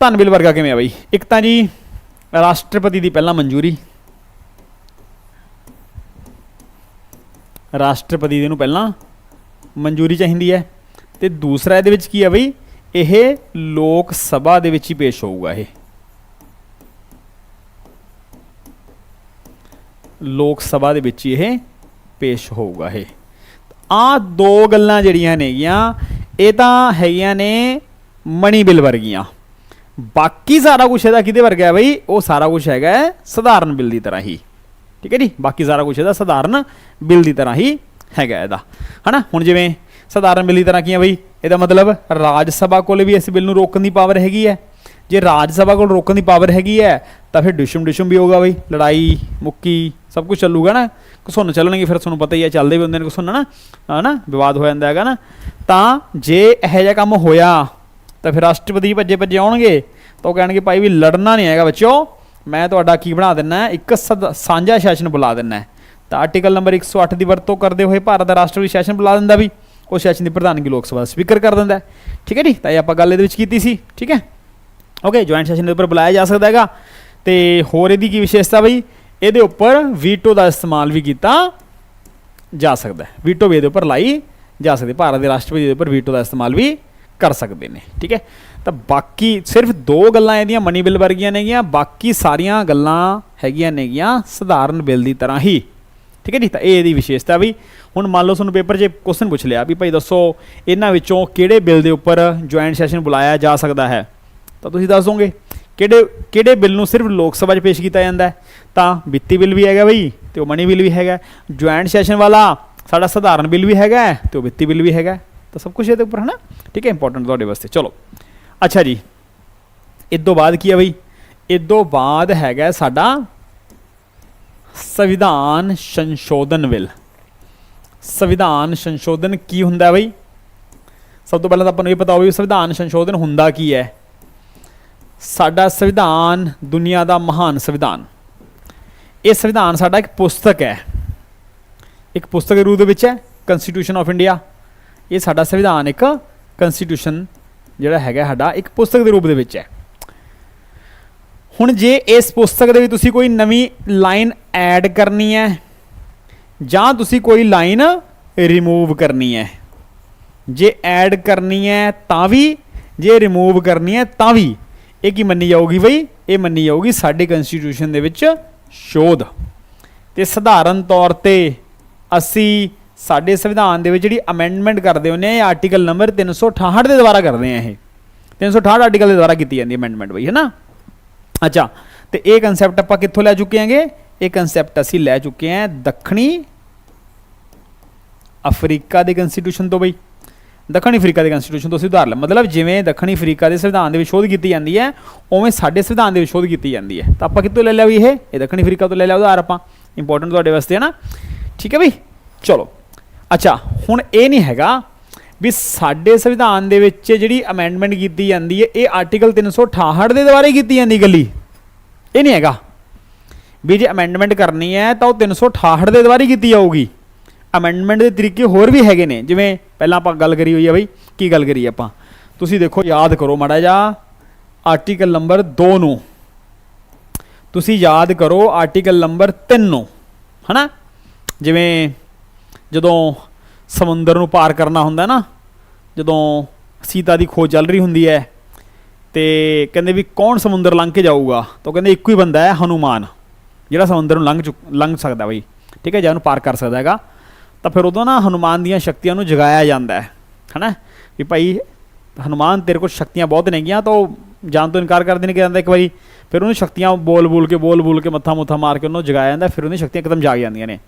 ਧਨ ਬਿੱਲ ਵਰਗਾ ਕਿਵੇਂ ਆ ਬਈ? ਇੱਕ ਤਾਂ ਜੀ ਰਾਸ਼ਟਰਪਤੀ ਦੀ ਪਹਿਲਾਂ ਮਨਜ਼ੂਰੀ। ਰਾਸ਼ਟਰਪਤੀ ਦੇ ਨੂੰ ਪਹਿਲਾਂ ਮਨਜ਼ੂਰੀ ਚਾਹੀਦੀ ਹੈ। ਤੇ ਦੂਸਰਾ ਇਹਦੇ ਵਿੱਚ ਕੀ ਹੈ ਬਈ? ਇਹ ਲੋਕ ਸਭਾ ਦੇ ਵਿੱਚ ਹੀ ਪੇਸ਼ ਹੋਊਗਾ ਇਹ। ਲੋਕ ਸਭਾ ਦੇ ਵਿੱਚ ਹੀ ਇਹ ਪੇਸ਼ ਹੋਊਗਾ ਇਹ। ਆ ਦੋ ਗੱਲਾਂ ਜਿਹੜੀਆਂ ਨੇਗੀਆਂ, ਇਹ ਤਾਂ ਹੈਗੀਆਂ ਨੇ ਮਣੀ ਬਿੱਲ ਵਰਗੀਆਂ। ਬਾਕੀ ਸਾਰਾ ਕੁਝ ਇਹਦਾ ਕਿਹਦੇ ਵਰਗਾ ਹੈ ਬਈ? ਉਹ ਸਾਰਾ ਕੁਝ ਹੈਗਾ ਹੈ ਸਧਾਰਨ ਬਿੱਲ ਦੀ ਤਰ੍ਹਾਂ ਹੀ। ਠੀਕ ਹੈ ਜੀ? ਬਾਕੀ ਸਾਰਾ ਕੁਝ ਇਹਦਾ ਸਧਾਰਨ ਬਿੱਲ ਦੀ ਤਰ੍ਹਾਂ ਹੀ ਹੈਗਾ ਇਹਦਾ। ਹਨਾ? ਹੁਣ ਜਿਵੇਂ ਸਧਾਰਨ ਬਿੱਲ ਦੀ ਤਰ੍ਹਾਂ ਕੀ ਹੈ ਬਈ? ਇਹਦਾ ਮਤਲਬ ਰਾਜ ਸਭਾ ਕੋਲ ਵੀ ਇਸ ਬਿੱਲ ਨੂੰ ਰੋਕਣ ਦੀ ਪਾਵਰ ਹੈਗੀ ਹੈ। ਜੇ ਰਾਜ ਸਭਾ ਕੋਲ ਰੋਕਣ ਦੀ ਪਾਵਰ ਹੈਗੀ ਹੈ, ਤਾਂ ਫਿਰ ਡਿਸ਼ਮ ਡਿਸ਼ਮ ਵੀ ਹੋਗਾ ਬਈ। ਲੜਾਈ, ਮੁੱਕੀ ਸਭ ਕੁਝ ਚੱਲੂਗਾ ਨਾ ਘਸੁੰਨ ਚੱਲਣਗੇ, ਫਿਰ ਤੁਹਾਨੂੰ ਪਤਾ ਹੀ ਹੈ ਚੱਲਦੇ ਵੀ ਹੁੰਦੇ ਨੇ ਘਸੁੰਨ ਨਾ ਹਨਾ ਵਿਵਾਦ ਹੋ ਜਾਂਦਾ ਹੈਗਾ ਨਾ। ਤਾਂ ਜੇ ਇਹੋ ਜਿਹਾ ਕੰਮ ਹੋਇਆ, ਤਾਂ ਫਿਰ ਰਾਸ਼ਟਰਪਤੀ ਭੱਜੇ ਭੱਜੇ ਆਉਣਗੇ, ਤਾਂ ਉਹ ਕਹਿਣਗੇ, ਭਾਈ ਵੀ ਲੜਨਾ ਨਹੀਂ ਹੈਗਾ ਬੱਚਿਓ, ਮੈਂ ਤੁਹਾਡਾ ਕੀ ਬਣਾ ਦਿੰਨਾ ਇੱਕ ਸਦ- ਸਾਂਝਾ ਸੈਸ਼ਨ ਬੁਲਾ ਦਿੰਨਾ ਤਾਂ ਆਰਟੀਕਲ ਨੰਬਰ 108 ਦੀ ਵਰਤੋਂ ਕਰਦੇ ਹੋਏ ਭਾਰਤ ਦਾ ਰਾਸ਼ਟਰਪਤੀ ਸੈਸ਼ਨ ਬੁਲਾ ਦਿੰਦਾ ਵੀ, ਉਹ ਸੈਸ਼ਨ ਦੀ ਪ੍ਰਧਾਨਗੀ ਲੋਕ ਸਭਾ ਸਪੀਕਰ ਕਰ ਦਿੰਦਾ ਠੀਕ ਹੈ ਜੀ? ਤਾਂ ਇਹ ਆਪਾਂ ਗੱਲ ਇਹਦੇ ਵਿੱਚ ਕੀਤੀ ਸੀ, ਠੀਕ ਹੈ? ਓਕੇ ਜੁਆਇੰਟ ਸੈਸ਼ਨ ਦੇ ਉੱਪਰ ਬੁਲਾਇਆ ਜਾ ਸਕਦਾ ਹੈਗਾ। ਤੇ ਹੋਰ ਇਹਦੀ ਕੀ ਵਿਸ਼ੇਸ਼ਤਾ ਬਈ? ਇਹਦੇ ਉੱਪਰ ਵੀਟੋ ਦਾ ਇਸਤੇਮਾਲ ਵੀ ਕੀਤਾ ਜਾ ਸਕਦਾ ਹੈ। ਵੀਟੋ ਵੀ ਇਹਦੇ ਉੱਪਰ ਲਾਈ ਜਾ ਸਕਦੀ ਭਾਰਤ ਦੇ ਰਾਸ਼ਟਰਪਤੀ ਦੇ ਉੱਪਰ ਵੀਟੋ ਦਾ ਇਸਤੇਮਾਲ ਵੀ ਕਰ ਸਕਦੇ ਨੇ, ਠੀਕ ਹੈ? ਤਾਂ ਬਾਕੀ ਸਿਰਫ ਦੋ ਗੱਲਾਂ ਇਹਦੀਆਂ ਮਨੀ ਬਿੱਲ ਵਰਗੀਆਂ ਨੇਗੀਆਂ, ਬਾਕੀ ਸਾਰੀਆਂ ਗੱਲਾਂ ਹੈਗੀਆਂ ਨੇਗੀਆਂ ਸਧਾਰਨ ਬਿੱਲ ਦੀ ਤਰ੍ਹਾਂ ਹੀ, ਠੀਕ ਹੈ ਜੀ? ਤਾਂ ਇਹ ਇਹਦੀ ਵਿਸ਼ੇਸ਼ਤਾ ਵੀ। ਹੁਣ ਮੰਨ ਲਓ ਤੁਹਾਨੂੰ ਪੇਪਰ 'ਚ ਕੁਐਸਚਨ ਪੁੱਛ ਲਿਆ ਵੀ ਭਾਈ ਦੱਸੋ, ਇਹਨਾਂ ਵਿੱਚੋਂ ਕਿਹੜੇ ਬਿੱਲ ਦੇ ਉੱਪਰ ਜੁਆਇੰਟ ਸੈਸ਼ਨ ਬੁਲਾਇਆ ਜਾ ਸਕਦਾ ਹੈ? ਤਾਂ ਤੁਸੀਂ ਦੱਸ ਦੋਗੇ। ਕਿਹੜੇ ਕਿਹੜੇ ਬਿੱਲ ਨੂੰ ਸਿਰਫ ਲੋਕ ਸਭਾ 'ਚ ਪੇਸ਼ ਕੀਤਾ ਜਾਂਦਾ ਤਾਂ ਵਿੱਤੀ ਬਿੱਲ ਵੀ ਹੈਗਾ ਬਈ, ਤੇ ਉਹ ਮਨੀ ਬਿੱਲ ਵੀ ਹੈਗਾ ਜੁਆਇੰਟ ਸੈਸ਼ਨ ਵਾਲਾ, ਸਾਡਾ ਸਧਾਰਨ ਬਿੱਲ ਵੀ ਹੈਗਾ ਹੈ, ਤੇ ਉਹ ਵਿੱਤੀ ਬਿੱਲ ਵੀ ਹੈਗਾ ਤਾਂ ਸਭ ਕੁਝ ਇਹਦੇ ਉੱਪਰ ਹੈ ਨਾ ਠੀਕ ਹੈ ਇੰਪੋਰਟੈਂਟ ਤੁਹਾਡੇ ਵਾਸਤੇ। ਚਲੋ। ਅੱਛਾ ਜੀ। ਇਸ ਤੋਂ ਬਾਅਦ ਕੀ ਹੈ ਬਈ? ਇਸ ਤੋਂ ਬਾਅਦ ਹੈਗਾ ਸਾਡਾ ਸੰਵਿਧਾਨ ਸੰਸ਼ੋਧਨ ਬਿੱਲ। ਸੰਵਿਧਾਨ ਸੰਸ਼ੋਧਨ ਕੀ ਹੁੰਦਾ ਹੈ ਬਈ? ਸਭ ਤੋਂ ਪਹਿਲਾਂ ਤਾਂ ਆਪਾਂ ਨੂੰ ਇਹ ਪਤਾ ਹੋਵੇ ਵੀ ਸੰਵਿਧਾਨ ਸੰਸ਼ੋਧਨ ਹੁੰਦਾ ਕੀ ਹੈ। ਸਾਡਾ ਸੰਵਿਧਾਨ ਦੁਨੀਆ ਦਾ ਮਹਾਨ ਸੰਵਿਧਾਨ। ਇਹ ਸੰਵਿਧਾਨ ਸਾਡਾ ਇੱਕ ਪੁਸਤਕ ਹੈ। ਇੱਕ ਪੁਸਤਕ ਦੇ ਰੂਪ ਦੇ ਵਿੱਚ ਹੈ ਕਨਸਟੀਟਿਊਸ਼ਨ ਆਫ ਇੰਡੀਆ ਇਹ ਸਾਡਾ ਸੰਵਿਧਾਨ ਇੱਕ ਕਨਸਟੀਟਿਊਸ਼ਨ ਜਿਹੜਾ ਹੈਗਾ ਸਾਡਾ ਇੱਕ ਪੁਸਤਕ ਦੇ ਰੂਪ ਦੇ ਵਿੱਚ ਹੈ। ਹੁਣ ਜੇ ਇਸ ਪੁਸਤਕ ਦੇ ਵਿੱਚ ਤੁਸੀਂ ਕੋਈ ਨਵੀਂ ਲਾਈਨ ਐਡ ਕਰਨੀ ਹੈ, ਜਾਂ ਤੁਸੀਂ ਕੋਈ ਲਾਈਨ ਰਿਮੂਵ ਕਰਨੀ ਹੈ, ਜੇ ਐਡ ਕਰਨੀ ਹੈ ਤਾਂ ਵੀ, ਜੇ ਰਿਮੂਵ ਕਰਨੀ ਹੈ ਤਾਂ ਵੀ ਇਹ ਕੀ ਮੰਨੀ ਜਾਊਗੀ ਬਈ? ਇਹ ਮੰਨੀ ਜਾਊਗੀ ਸਾਡੇ ਕਨਸਟੀਟਿਊਸ਼ਨ ਦੇ ਵਿੱਚ ਸ਼ੋਧ। ਤੇ ਸਧਾਰਨ ਤੌਰ ਤੇ ਅਸੀਂ ਸਾਡੇ ਸੰਵਿਧਾਨ ਦੇ ਵਿੱਚ ਜਿਹੜੀ ਅਮੈਂਡਮੈਂਟ ਕਰਦੇ ਹੁੰਦੇ ਆ, ਇਹ ਆਰਟੀਕਲ ਨੰਬਰ 368 ਦੇ ਦੁਆਰਾ ਕਰਦੇ ਆ ਇਹ। 368 ਆਰਟੀਕਲ ਦੇ ਦੁਆਰਾ ਕੀਤੀ ਜਾਂਦੀ ਹੈ ਅਮੈਂਡਮੈਂਟ ਬਈ ਹੈ ਨਾ ਅੱਛਾ, ਤੇ ਇਹ ਕਨਸੈਪਟ ਆਪਾਂ ਕਿੱਥੋਂ ਲੈ ਚੁੱਕੇ ਆਂਗੇ ਇਹ ਕਨਸੈਪਟ ਅਸੀਂ ਲੈ ਚੁੱਕੇ ਆਂ ਦੱਖਣੀ ਅਫਰੀਕਾ ਦੇ ਕਨਸਟੀਟਿਊਸ਼ਨ ਤੋਂ ਬਈ। ਦੱਖਣੀ ਅਫਰੀਕਾ ਦੇ ਕਨਸਟੀਟਿਊਸ਼ਨ ਤੋਂ ਅਸੀਂ ਉਧਾਰ ਲਿਆ। ਮਤਲਬ ਜਿਵੇਂ ਦੱਖਣੀ ਅਫਰੀਕਾ ਦੇ ਸੰਵਿਧਾਨ ਦੇ ਵਿੱਚ ਸ਼ੋਧ ਕੀਤੀ ਜਾਂਦੀ ਹੈ, ਉਵੇਂ ਸਾਡੇ ਸੰਵਿਧਾਨ ਦੇ ਵਿੱਚ ਸ਼ੋਧ ਕੀਤੀ ਜਾਂਦੀ ਹੈ। ਤਾਂ ਆਪਾਂ ਕਿੱਥੋਂ ਲੈ ਲਿਆ ਵੀ ਇਹ? ਇਹ ਦੱਖਣੀ ਅਫਰੀਕਾ ਤੋਂ ਲੈ ਲਿਆ ਉਧਾਰ ਆਪਾਂ। ਇੰਪੋਰਟੈਂਟ ਤੁਹਾਡੇ ਵਾਸਤੇ ਹੈ ਨਾ? ਠੀਕ ਹੈ ਬਈ? ਚਲੋ। ਅੱਛਾ, ਹੁਣ ਇਹ ਨਹੀਂ ਹੈਗਾ ਵੀ ਸਾਡੇ ਸੰਵਿਧਾਨ ਦੇ ਵਿੱਚ ਜਿਹੜੀ ਅਮੈਂਡਮੈਂਟ ਕੀਤੀ ਜਾਂਦੀ ਹੈ, ਇਹ ਆਰਟੀਕਲ 368 ਦੇ ਦੁਆਰਾ ਕੀਤੀ ਜਾਂਦੀ ਗੱਲੀ ਇਹ ਨਹੀਂ ਹੈਗਾ। ਵੀ ਜੇ ਅਮੈਂਡਮੈਂਟ ਕਰਨੀ ਹੈ, ਤਾਂ ਉਹ 368 ਦੇ ਦੁਆਰਾ ਹੀ ਕੀਤੀ ਜਾਊਗੀ। ਅਮੈਂਡਮੈਂਟ ਦੇ ਤਰੀਕੇ ਹੋਰ ਵੀ ਹੈਗੇ ਨੇ। ਜਿਵੇਂ ਪਹਿਲਾਂ ਆਪਾਂ ਗੱਲ ਕਰੀ ਹੋਈ ਆ ਬਈ, ਕੀ ਗੱਲ ਕਰੀ ਆਪਾਂ? ਤੁਸੀਂ ਦੇਖੋ, ਯਾਦ ਕਰੋ ਮਾੜਾ ਜਿਹਾ ਆਰਟੀਕਲ ਨੰਬਰ 2 ਨੂੰ। ਤੁਸੀਂ ਯਾਦ ਕਰੋ ਆਰਟੀਕਲ ਨੰਬਰ 3 ਨੂੰ, ਹਨਾ? ਜਿਵੇਂ ਜਦੋਂ ਸਮੁੰਦਰ ਨੂੰ ਪਾਰ ਕਰਨਾ ਹੁੰਦਾ ਨਾ, ਜਦੋਂ ਸੀਤਾ ਦੀ ਖੋਜ ਚੱਲ ਰਹੀ ਹੁੰਦੀ ਹੈ, ਤੇ ਕਹਿੰਦੇ ਵੀ ਕੌਣ ਸਮੁੰਦਰ ਲੰਘ ਕੇ ਜਾਊਗਾ? ਤਾਂ ਉਹ ਕਹਿੰਦੇ ਇੱਕੋ ਹੀ ਬੰਦਾ ਹੈ ਹਨੂਮਾਨ, ਜਿਹੜਾ ਸਮੁੰਦਰ ਨੂੰ ਲੰਘ ਚੁੱਕ, ਲੰਘ ਸਕਦਾ ਬਈ। ਠੀਕ ਹੈ, ਜਾਂ ਉਹਨੂੰ ਪਾਰ ਕਰ ਸਕਦਾ ਹੈਗਾ। ਤਾਂ ਫਿਰ ਉਦੋਂ ਨਾ ਹਨੂਮਾਨ ਦੀਆਂ ਸ਼ਕਤੀਆਂ ਨੂੰ ਜਗਾਇਆ ਜਾਂਦਾ ਹੈ, ਹਨਾ? ਵੀ ਭਾਈ, ਹਨੂਮਾਨ ਤੇਰੇ ਕੋਲ ਸ਼ਕਤੀਆਂ ਬਹੁਤ ਨੇਗੀਆਂ ਤਾਂ ਉਹ ਜਾਣ ਤੋਂ ਇਨਕਾਰ ਕਰ ਦੇਣ ਕਿ ਜਾਂਦਾ ਇੱਕ ਵਾਰੀ, ਫਿਰ ਉਹਨੂੰ ਸ਼ਕਤੀਆਂ ਬੋਲ ਬੋਲ ਕੇ ਬੋਲ ਬੋਲ ਕੇ ਮੱਥਾ ਮੁੱਥਾ ਮਾਰ ਕੇ ਉਹਨੂੰ ਜਗਾਇਆ ਜਾਂਦਾ, ਫਿਰ ਉਹਦੀਆਂ ਸ਼ਕਤੀਆਂ ਇੱਕਦਮ ਜਾਗ ਜਾਂਦੀਆਂ ਨੇ।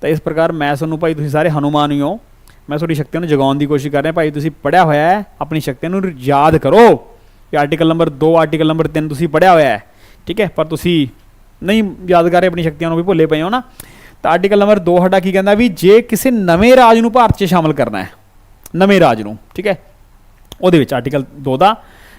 ਤਾਂ ਇਸ ਪ੍ਰਕਾਰ ਮੈਂ ਤੁਹਾਨੂੰ ਭਾਈ, ਤੁਸੀਂ ਸਾਰੇ ਹਨੂਮਾਨ ਹੀ ਹੋ, ਮੈਂ ਤੁਹਾਡੀ ਸ਼ਕਤੀਆਂ ਨੂੰ ਜਗਾਉਣ ਦੀ ਕੋਸ਼ਿਸ਼ ਕਰ ਰਿਹਾ, ਭਾਈ ਤੁਸੀਂ ਪੜਿਆ ਹੋਇਆ ਹੈ, ਆਪਣੀ ਸ਼ਕਤੀਆਂ ਨੂੰ ਯਾਦ ਕਰੋ। ਕਿ ਆਰਟੀਕਲ ਨੰਬਰ 2 ਆਰਟੀਕਲ ਨੰਬਰ 3 ਤੁਸੀਂ ਪੜਿਆ ਹੋਇਆ ਹੈ, ਠੀਕ ਹੈ? ਪਰ ਤੁਸੀਂ ਨਹੀਂ ਯਾਦ ਕਰ ਰਹੇ ਆਪਣੀ ਸ਼ਕਤੀਆਂ ਨੂੰ ਵੀ ਭੁੱਲੇ ਪਏ ਹੋ ਨਾ। ਤਾਂ ਆਰਟੀਕਲ ਨੰਬਰ 2 ਸਾਡਾ ਕੀ ਕਹਿੰਦਾ ਵੀ ਜੇ ਕਿਸੇ ਨਵੇਂ ਰਾਜ ਨੂੰ ਭਾਰਤ 'ਚ ਸ਼ਾਮਲ ਕਰਨਾ ਹੈ, ਨਵੇਂ ਰਾਜ ਨੂੰ, ਠੀਕ ਹੈ? ਉਹਦੇ ਵਿੱਚ ਆਰਟੀਕਲ 2 ਦਾ,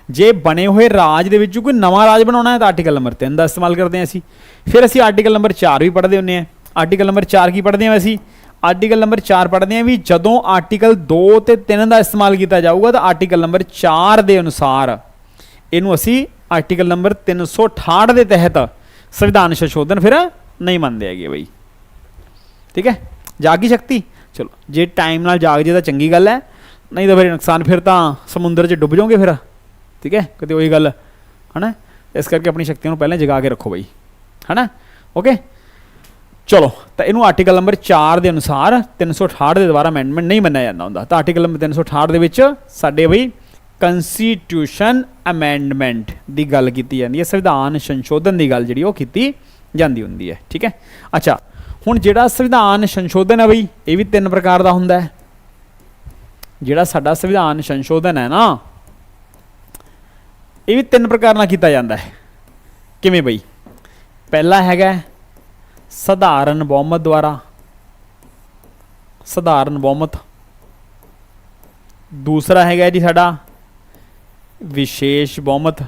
ਜੇ ਬਣੇ ਹੋਏ ਰਾਜ ਦੇ ਵਿੱਚ ਕੋਈ ਨਵਾਂ ਰਾਜ ਬਣਾਉਣਾ ਹੈ ਤਾਂ ਆਰਟੀਕਲ ਨੰਬਰ 3 ਦਾ ਇਸਤੇਮਾਲ ਕਰਦੇ ਹਾਂ ਅਸੀਂ। ਫਿਰ ਅਸੀਂ ਆਰਟੀਕਲ ਨੰਬਰ 4 ਵੀ ਪੜ੍ਹਦੇ ਹੁੰਨੇ ਆ ਆਰਟੀਕਲ ਨੰਬਰ 4 ਕੀ ਪੜ੍ਹਦੇ ਹਾਂ ਅਸੀਂ ਆਰਟੀਕਲ ਨੰਬਰ 4 ਪੜ੍ਹਦੇ ਹਾਂ ਵੀ ਜਦੋਂ ਆਰਟੀਕਲ 2 ਤੇ 3 ਦਾ ਇਸਤੇਮਾਲ ਕੀਤਾ ਜਾਊਗਾ ਤਾਂ ਆਰਟੀਕਲ ਨੰਬਰ 4 ਦੇ ਅਨੁਸਾਰ ਇਹਨੂੰ ਅਸੀਂ ਆਰਟੀਕਲ ਨੰਬਰ 368 ਦੇ ਤਹਿਤ ਸੰਵਿਧਾਨ ਸੰਸ਼ੋਧਨ ਫਿਰ ਨਹੀਂ ਮੰਨਦੇ ਹੈਗੇ ਬਈ। ਠੀਕ ਹੈ? ਜਾਗੀ ਸ਼ਕਤੀ? ਚਲੋ, ਜੇ ਟਾਈਮ ਨਾਲ ਜਾਗ ਜੇ ਤਾਂ ਚੰਗੀ ਗੱਲ ਹੈ। ਨਹੀਂ ਤਾਂ ਫਿਰ ਨੁਕਸਾਨ ਫਿਰ ਤਾਂ ਸਮੁੰਦਰ 'ਚ ਡੁੱਬ ਜਾਓਗੇ ਫਿਰ। ਠੀਕ ਹੈ? ਕਦੇ ਉਹੀ ਗੱਲ। ਹਨਾ? ਇਸ ਕਰਕੇ ਆਪਣੀ ਸ਼ਕਤੀਆਂ ਨੂੰ ਪਹਿਲਾਂ ਜਗਾ ਕੇ ਰੱਖੋ ਬਈ। ਹਨਾ? ਓਕੇ ਚਲੋ, ਤਾਂ ਇਹਨੂੰ ਆਰਟੀਕਲ ਨੰਬਰ 4 ਦੇ ਅਨੁਸਾਰ 368 ਦੇ ਦੁਆਰਾ ਅਮੈਂਡਮੈਂਟ ਨਹੀਂ ਮੰਨਿਆ ਜਾਂਦਾ ਹੁੰਦਾ। ਤਾਂ ਆਰਟੀਕਲ ਨੰਬਰ 368 ਦੇ ਵਿੱਚ ਸਾਡੇ ਬਈ ਕਨਸਟੀਟਿਊਸ਼ਨ ਅਮੈਂਡਮੈਂਟ ਦੀ ਗੱਲ ਕੀਤੀ ਜਾਂਦੀ ਹੈ। ਸੰਵਿਧਾਨ ਸੰਸ਼ੋਧਨ ਦੀ ਗੱਲ ਜਿਹੜੀ ਉਹ ਕੀਤੀ ਜਾਂਦੀ ਹੁੰਦੀ ਹੈ। ਠੀਕ ਹੈ? ਅੱਛਾ ਹੁਣ ਜਿਹੜਾ ਸੰਵਿਧਾਨ ਸੰਸ਼ੋਧਨ ਹੈ ਬਈ, ਇਹ ਵੀ ਤਿੰਨ ਪ੍ਰਕਾਰ ਦਾ ਹੁੰਦਾ ਹੈ। ਜਿਹੜਾ ਸਾਡਾ ਸੰਵਿਧਾਨ ਸੰਸ਼ੋਧਨ ਹੈ ਨਾ, ਇਹ ਵੀ ਤਿੰਨ ਪ੍ਰਕਾਰ ਨਾਲ ਕੀਤਾ ਜਾਂਦਾ ਹੈ। ਕਿਵੇਂ ਬਈ? ਪਹਿਲਾ ਹੈਗਾ ਸਧਾਰਨ ਬਹੁਮਤ ਦੁਆਰਾ। ਸਧਾਰਨ ਬਹੁਮਤ। ਦੂਸਰਾ ਹੈਗਾ ਜੀ ਸਾਡਾ ਵਿਸ਼ੇਸ਼ ਬਹੁਮਤ।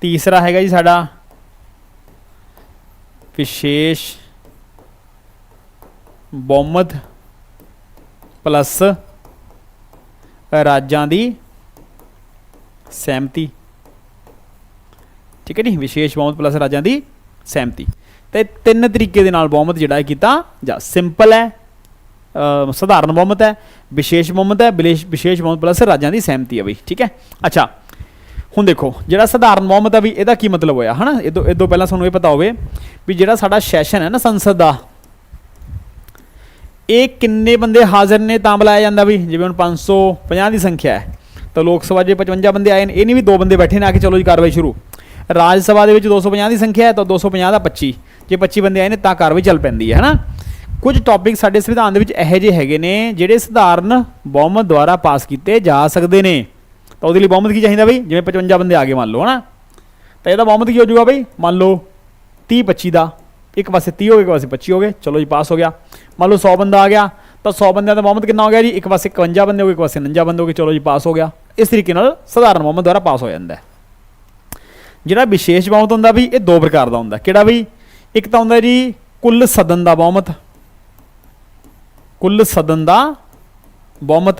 ਤੀਸਰਾ ਹੈਗਾ ਜੀ ਸਾਡਾ ਵਿਸ਼ੇਸ਼ ਬਹੁਮਤ ਪਲੱਸ ਰਾਜਾਂ ਦੀ ਸਹਿਮਤੀ। ਠੀਕ ਹੈ ਜੀ, ਵਿਸ਼ੇਸ਼ ਬਹੁਮਤ ਪਲੱਸ ਰਾਜਾਂ ਦੀ ਸਹਿਮਤੀ। ਤੇ ਤਿੰਨ ਤਰੀਕੇ ਦੇ ਨਾਲ ਬਹੁਮਤ ਜਿਹੜਾ ਹੈ ਕੀਤਾ ਜਾ, ਸਿੰਪਲ ਹੈ ਸਧਾਰਨ ਬਹੁਮਤ ਹੈ, ਵਿਸ਼ੇਸ਼ ਬਹੁਮਤ ਹੈ, ਵਿਲੇਸ਼- ਵਿਸ਼ੇਸ਼ ਬਹੁਮਤ ਪਲੱਸ ਰਾਜਾਂ ਦੀ ਸਹਿਮਤੀ ਹੈ ਬਈ, ਠੀਕ ਹੈ? ਅੱਛਾ ਹੁਣ ਦੇਖੋ, ਜਿਹੜਾ ਸਧਾਰਨ ਬਹੁਮਤ ਹੈ ਵੀ ਇਹਦਾ ਕੀ ਮਤਲਬ ਹੋਇਆ, ਹਨਾ? ਇਹ ਤੋਂ ਇਹ ਤੋਂ ਪਹਿਲਾਂ ਤੁਹਾਨੂੰ ਇਹ ਪਤਾ ਹੋਵੇ ਵੀ ਜਿਹੜਾ ਸਾਡਾ ਸੈਸ਼ਨ ਹੈ ਨਾ ਸੰਸਦ ਦਾ, ਇਹ ਕਿੰਨੇ ਬੰਦੇ ਹਾਜ਼ਰ ਨੇ ਤਾਂ ਬੁਲਾਇਆ ਜਾਂਦਾ ਵੀ? ਜਿਵੇਂ ਹੁਣ 550 ਦੀ ਸੰਖਿਆ ਹੈ, ਤਾਂ ਲੋਕ ਸਭਾ ਜੇ 55 ਬੰਦੇ ਆਏ ਨੇ, ਇਹ ਨਹੀਂ ਵੀ ਦੋ ਬੰਦੇ ਬੈਠੇ ਨੇ ਆ ਕੇ ਚਲੋ ਜੀ ਕਾਰਵਾਈ ਸ਼ੁਰੂ। ਰਾਜ ਸਭਾ ਦੇ ਵਿੱਚ 250 ਦੀ ਸੰਖਿਆ ਹੈ, ਤਾਂ 250 ਦਾ 25 ਜੇ 25 ਬੰਦੇ ਆਏ ਨੇ, ਤਾਂ ਕਾਰਵਾਈ ਚੱਲ ਪੈਂਦੀ ਹੈ, ਹਨਾ? ਕੁਝ ਟੌਪਿਕ ਸਾਡੇ ਸੰਵਿਧਾਨ ਦੇ ਵਿੱਚ ਇਹੋ ਜਿਹੇ ਹੈਗੇ ਨੇ, ਜਿਹੜੇ ਸਧਾਰਨ ਬਹੁਮਤ ਦੁਆਰਾ ਪਾਸ ਕੀਤੇ ਜਾ ਸਕਦੇ ਨੇ। ਤਾਂ ਉਹਦੇ ਲਈ ਬਹੁਮਤ ਕੀ ਚਾਹੀਦਾ ਬਈ? ਜਿਵੇਂ 55 ਬੰਦੇ ਆ ਗਏ ਮੰਨ ਲਓ, ਹਨਾ? ਤਾਂ ਇਹਦਾ ਬਹੁਮਤ ਕੀ ਹੋ ਜਾਊਗਾ ਬਈ? ਮੰਨ ਲਓ 30 25 ਦਾ, ਇੱਕ ਪਾਸੇ 30 ਹੋ ਗਏ, ਇੱਕ ਪਾਸੇ 25 ਹੋ ਗਏ, ਚਲੋ ਜੀ ਪਾਸ ਹੋ ਗਿਆ। ਮੰਨ ਲਓ 100 ਬੰਦਾ ਆ ਗਿਆ, ਤਾਂ 100 ਬੰਦਿਆਂ ਦਾ ਬਹੁਮਤ ਕਿੰਨਾ ਹੋ ਗਿਆ ਜੀ? ਇੱਕ ਪਾਸੇ 51 ਬੰਦੇ ਹੋ ਗਏ, ਇੱਕ ਪਾਸੇ 49 ਬੰਦੇ ਹੋ ਗਏ, ਚਲੋ ਜੀ ਪਾਸ ਹੋ ਗਿਆ। ਇਸ ਤਰੀਕੇ ਨਾਲ ਸਧਾਰਨ ਬਹੁਮਤ ਦੁਆਰਾ ਪਾਸ ਹੋ ਜਾਂਦਾ ਹੈ। ਜਿਹੜਾ ਵਿਸ਼ੇਸ਼ ਬਹੁਮਤ ਹੁੰਦਾ ਵੀ ਇਹ ਦੋ ਪ੍ਰਕਾਰ ਦਾ ਹੁੰਦਾ ਕਿਹੜਾ ਵੀ ਇੱਕ ਤਾਂ ਹੁੰਦਾ ਜੀ ਕੁੱਲ ਸਦਨ ਦਾ ਬਹੁਮਤ। ਕੁੱਲ ਸਦਨ ਦਾ ਬਹੁਮਤ।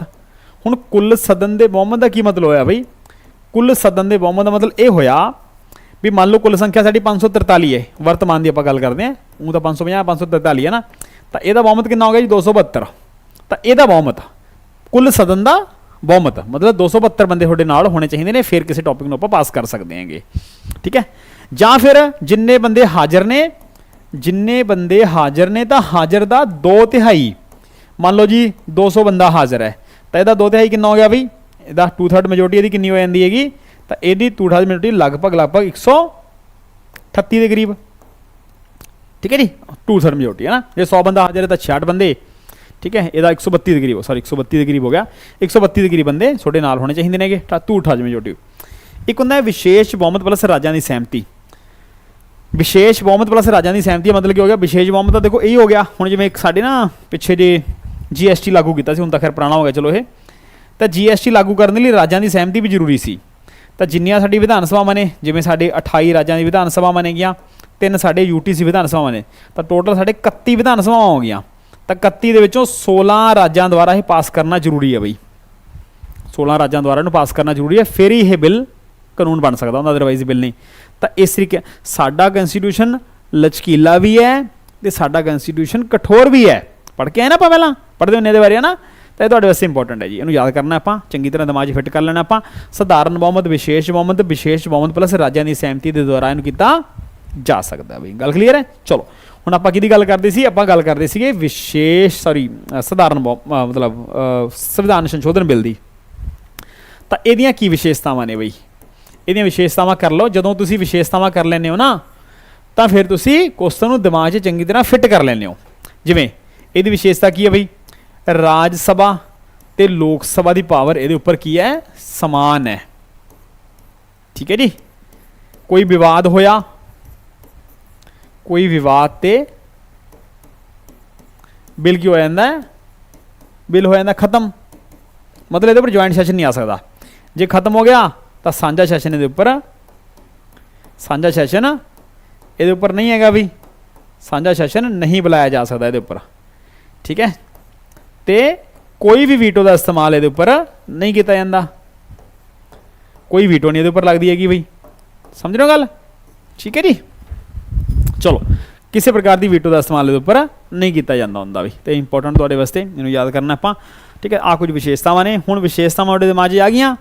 ਹੁਣ ਕੁੱਲ ਸਦਨ ਦੇ ਬਹੁਮਤ ਦਾ ਕੀ ਮਤਲਬ ਹੋਇਆ ਬਈ? ਕੁੱਲ ਸਦਨ ਦੇ ਬਹੁਮਤ ਦਾ ਮਤਲਬ ਇਹ ਹੋਇਆ ਵੀ ਮੰਨ ਲਓ ਕੁੱਲ ਸੰਖਿਆ ਸਾਡੀ 543 ਹੈ, ਵਰਤਮਾਨ ਦੀ ਆਪਾਂ ਗੱਲ ਕਰਦੇ ਹਾਂ ਉਹ ਤਾਂ 550 543 ਹੈ ਨਾ? ਤਾਂ ਇਹਦਾ ਬਹੁਮਤ ਕਿੰਨਾ ਹੋ ਗਿਆ ਜੀ? 272 ਤਾਂ ਇਹਦਾ ਬਹੁਮਤ, ਕੁੱਲ ਸਦਨ ਦਾ ਬਹੁਮਤ, ਮਤਲਬ 272 ਬੰਦੇ ਤੁਹਾਡੇ ਨਾਲ ਹੋਣੇ ਚਾਹੀਦੇ ਨੇ, ਫਿਰ ਕਿਸੇ ਟੌਪਿਕ ਨੂੰ ਆਪਾਂ ਪਾਸ ਕਰ ਸਕਦੇ ਹਾਂਗੇ। ਠੀਕ ਹੈ? ਜਾਂ ਫਿਰ ਜਿੰਨੇ ਬੰਦੇ ਹਾਜ਼ਰ ਨੇ, ਜਿੰਨੇ ਬੰਦੇ ਹਾਜ਼ਰ ਨੇ ਤਾਂ ਹਾਜ਼ਰ ਦਾ 2 ਤਿਹਾਈ। ਮੰਨ ਲਓ ਜੀ 200 ਬੰਦਾ ਹਾਜ਼ਰ ਹੈ। ਤਾਂ ਇਹਦਾ 2 ਤਿਹਾਈ ਕਿੰਨਾ ਹੋ ਗਿਆ ਬਈ? ਇਹਦਾ 2/3 ਮੈਜੋਰਟੀ ਇਹਦੀ ਕਿੰਨੀ ਹੋ ਜਾਂਦੀ ਹੈਗੀ? ਤਾਂ ਇਹਦੀ 2/3 ਮੈਜੋਰਟੀ ਲਗਭਗ ਲਗਭਗ 138 ਦੇ ਕਰੀਬ। ਠੀਕ ਹੈ ਜੀ? 2/3 ਮੈਜੋਰਟੀ ਹੈ ਨਾ? ਜੇ 100 ਬੰਦਾ ਹਾਜ਼ਰ ਹੈ ਤਾਂ 66 ਬੰਦੇ। ਠੀਕ ਹੈ? ਇਹਦਾ 132 ਦੇ ਕਰੀਬ ਸੌਰੀ 132 ਦੇ ਕਰੀਬ ਹੋ ਗਿਆ। 132 ਦੇ ਕਰੀਬ ਬੰਦੇ ਤੁਹਾਡੇ ਨਾਲ ਹੋਣੇ ਚਾਹੀਦੇ ਨੇਗੇ। ਤਾਂ 2/3 ਮੈਜੋਰਟੀ ਇੱਕ ਹੁੰਦਾ ਹੈ ਵਿਸ਼ੇਸ਼ ਬਹੁਮਤ ਪਲਸ ਰਾਜਾਂ ਦੀ ਸਹਿਮਤੀ। ਵਿਸ਼ੇਸ਼ ਬਹੁਮਤ ਪਲਸ ਰਾਜਾਂ ਦੀ ਸਹਿਮਤੀ ਮਤਲਬ ਕੀ ਹੋ ਗਿਆ? ਵਿਸ਼ੇਸ਼ ਬਹੁਮਤ ਤਾਂ ਦੇਖੋ ਇਹ ਹੋ ਗਿਆ। ਹੁਣ ਜਿਵੇਂ ਇੱਕ ਸਾਡੇ ਨਾ ਪਿੱਛੇ ਜੇ ਜੀਐਸਟੀ ਲਾਗੂ ਕੀਤਾ ਸੀ, ਹੁਣ ਤਾਂ ਖੈਰ ਪੁਰਾਣਾ ਹੋ ਗਿਆ, ਚਲੋ ਇਹ। ਤਾਂ ਜੀਐਸਟੀ ਲਾਗੂ ਕਰਨ ਦੇ ਲਈ ਰਾਜਾਂ ਦੀ ਸਹਿਮਤੀ ਵੀ ਜ਼ਰੂਰੀ ਸੀ। ਤਾਂ ਜਿੰਨੀਆਂ ਸਾਡੀ ਵਿਧਾਨ ਸਭਾਵਾਂ ਨੇ, ਜਿਵੇਂ ਸਾਡੇ 28 ਰਾਜਾਂ ਦੀ ਵਿਧਾਨ ਸਭਾਵਾਂ ਨੇਗੀਆਂ ਤਿੰਨ ਸਾਡੇ ਯੂਟੀਸੀ ਵਿਧਾਨ ਸਭਾਵਾਂ ਨੇ, ਤਾਂ ਟੋਟਲ ਸਾਡੇ 31 ਵਿਧਾਨ ਸਭਾਵਾਂ ਹੋ ਗਈਆਂ। ਤਾਂ 31 ਦੇ ਵਿੱਚੋਂ 16 ਰਾਜਾਂ ਦੁਆਰਾ ਇਹ ਪਾਸ ਕਰਨਾ ਜ਼ਰੂਰੀ ਹੈ ਬਈ। 16 ਰਾਜਾਂ ਦੁਆਰਾ ਇਹਨੂੰ ਪਾਸ ਕਰਨਾ ਜ਼ਰੂਰੀ ਹੈ, ਫਿਰ ਹੀ ਇਹ ਬਿੱਲ ਕਾਨੂੰਨ ਬਣ ਸਕਦਾ ਹੁੰਦਾ ਅਦਰਵਾਈਜ਼ ਬਿੱਲ ਨਹੀਂ। ਤਾਂ ਇਸ ਤਰੀਕੇ, ਸਾਡਾ ਕਨਸਟੀਟਿਊਸ਼ਨ ਲਚਕੀਲਾ ਵੀ ਹੈ ਤੇ ਸਾਡਾ ਕਨਸਟੀਟਿਊਸ਼ਨ ਕਠੋਰ ਵੀ ਹੈ। ਪੜ ਕੇ ਆਏ ਨਾ ਆਪਾਂ ਪਹਿਲਾਂ? ਪੜਦੇ ਹੁੰਨੇ ਇਹਦੇ ਬਾਰੇ ਹੈ ਨਾ ਤਾਂ ਇਹ ਤੁਹਾਡੇ ਵਾਸਤੇ ਇੰਪੋਰਟੈਂਟ ਹੈ ਜੀ। ਇਹਨੂੰ ਯਾਦ ਕਰਨਾ ਆਪਾਂ, ਚੰਗੀ ਤਰ੍ਹਾਂ ਦਿਮਾਗ 'ਚ ਫਿੱਟ ਕਰ ਲੈਣਾ ਆਪਾਂ। ਸਧਾਰਨ ਬਹੁਮਤ, ਵਿਸ਼ੇਸ਼ ਬਹੁਮਤ ਵਿਸ਼ੇਸ਼ ਬਹੁਮਤ ਪਲੱਸ ਰਾਜਾਂ ਦੀ ਸਹਿਮਤੀ ਦੇ ਦੁਆਰਾ ਇਹਨੂੰ ਕੀਤਾ ਜਾ ਸਕਦਾ ਬਈ। ਗੱਲ ਕਲੀਅਰ ਹੈ? ਚਲੋ, ਹੁਣ ਆਪਾਂ ਕਿਹਦੀ ਗੱਲ ਕਰਦੇ ਸੀ? ਆਪਾਂ ਗੱਲ ਕਰਦੇ ਸੀਗੇ ਵਿਸ਼ੇਸ਼ ਸੌਰੀ ਸਧਾਰਨ ਬਹੁ- ਮਤਲਬ ਸੰਵਿਧਾਨ ਸੰਸ਼ੋਧਨ ਬਿੱਲ ਦੀ। ਤਾਂ ਇਹਦੀਆਂ ਕੀ ਵਿਸ਼ੇਸ਼ਤਾਵਾਂ ਨੇ ਬਈ? ਇਹਦੀਆਂ ਵਿਸ਼ੇਸ਼ਤਾਵਾਂ ਕਰ ਲਓ। ਜਦੋਂ ਤੁਸੀਂ ਵਿਸ਼ੇਸ਼ਤਾਵਾਂ ਕਰ ਲੈਂਦੇ ਹੋ ਨਾ, ਤਾਂ ਫਿਰ ਤੁਸੀਂ ਕੁਐਸਚਨ ਨੂੰ ਦਿਮਾਗ 'ਚ ਚੰਗੀ ਤਰ੍ਹਾਂ ਫਿੱਟ ਕਰ ਲੈਂਦੇ ਹੋ। ਜਿਵੇਂ, ਇਹਦੀ ਵਿਸ਼ੇਸ਼ਤਾ ਕੀ ਹੈ ਬਈ? ਰਾਜ ਸਭਾ ਤੇ ਲੋਕ ਸਭਾ ਦੀ ਪਾਵਰ ਇਹਦੇ ਉੱਪਰ ਕੀ ਹੈ? ਸਮਾਨ ਹੈ। ਠੀਕ ਹੈ ਜੀ? ਕੋਈ ਵਿਵਾਦ ਹੋਇਆ? ਕੋਈ ਵਿਵਾਦ ਤੇ ਬਿੱਲ ਕੀ ਹੋ ਜਾਂਦਾ ਬਿੱਲ ਹੋ ਜਾਂਦਾ ਖਤਮ। ਮਤਲਬ ਇਹਦੇ ਉੱਪਰ ਜੁਆਇੰਟ ਸੈਸ਼ਨ ਨਹੀਂ ਆ ਸਕਦਾ। ਜੇ ਖਤਮ ਹੋ ਗਿਆ, ਤਾਂ ਸਾਂਝਾ ਸੈਸ਼ਨ ਇਹਦੇ ਉੱਪਰ। ਸਾਂਝਾ ਸੈਸ਼ਨ ਇਹਦੇ ਉੱਪਰ ਨਹੀਂ ਹੈਗਾ ਵੀ। ਸਾਂਝਾ ਸੈਸ਼ਨ ਨਹੀਂ ਬੁਲਾਇਆ ਜਾ ਸਕਦਾ ਇਹਦੇ ਉੱਪਰ। ਠੀਕ ਹੈ? ਤੇ ਕੋਈ ਵੀ ਵੀਟੋ ਦਾ ਇਸਤੇਮਾਲ ਇਹਦੇ ਉੱਪਰ ਨਹੀਂ ਕੀਤਾ ਜਾਂਦਾ। ਕੋਈ ਵੀਟੋ ਨਹੀਂ ਇਹਦੇ ਉੱਪਰ ਲੱਗਦੀ ਹੈਗੀ ਬਈ। ਸਮਝ ਰਹੇ ਹੋ ਗੱਲ? ਠੀਕ ਹੈ ਜੀ? ਚਲੋ, ਕਿਸੇ ਪ੍ਰਕਾਰ ਦੀ ਵੀਟੋ ਦਾ ਇਸਤੇਮਾਲ ਇਹਦੇ ਉੱਪਰ ਨਹੀਂ ਕੀਤਾ ਜਾਂਦਾ ਹੁੰਦਾ ਵੀ ਤੇ ਇੰਪੋਰਟੈਂਟ ਤੁਹਾਡੇ ਵਾਸਤੇ, ਇਹਨੂੰ ਯਾਦ ਕਰਨਾ ਆਪਾਂ। ਠੀਕ ਹੈ ਆ ਕੁਝ ਵਿਸ਼ੇਸ਼ਤਾਵਾਂ ਨੇ। ਹੁਣ ਵਿਸ਼ੇਸ਼ਤਾਵਾਂ ਤੁਹਾਡੇ ਦਿਮਾਗ 'ਚ ਆ ਗਈਆਂ,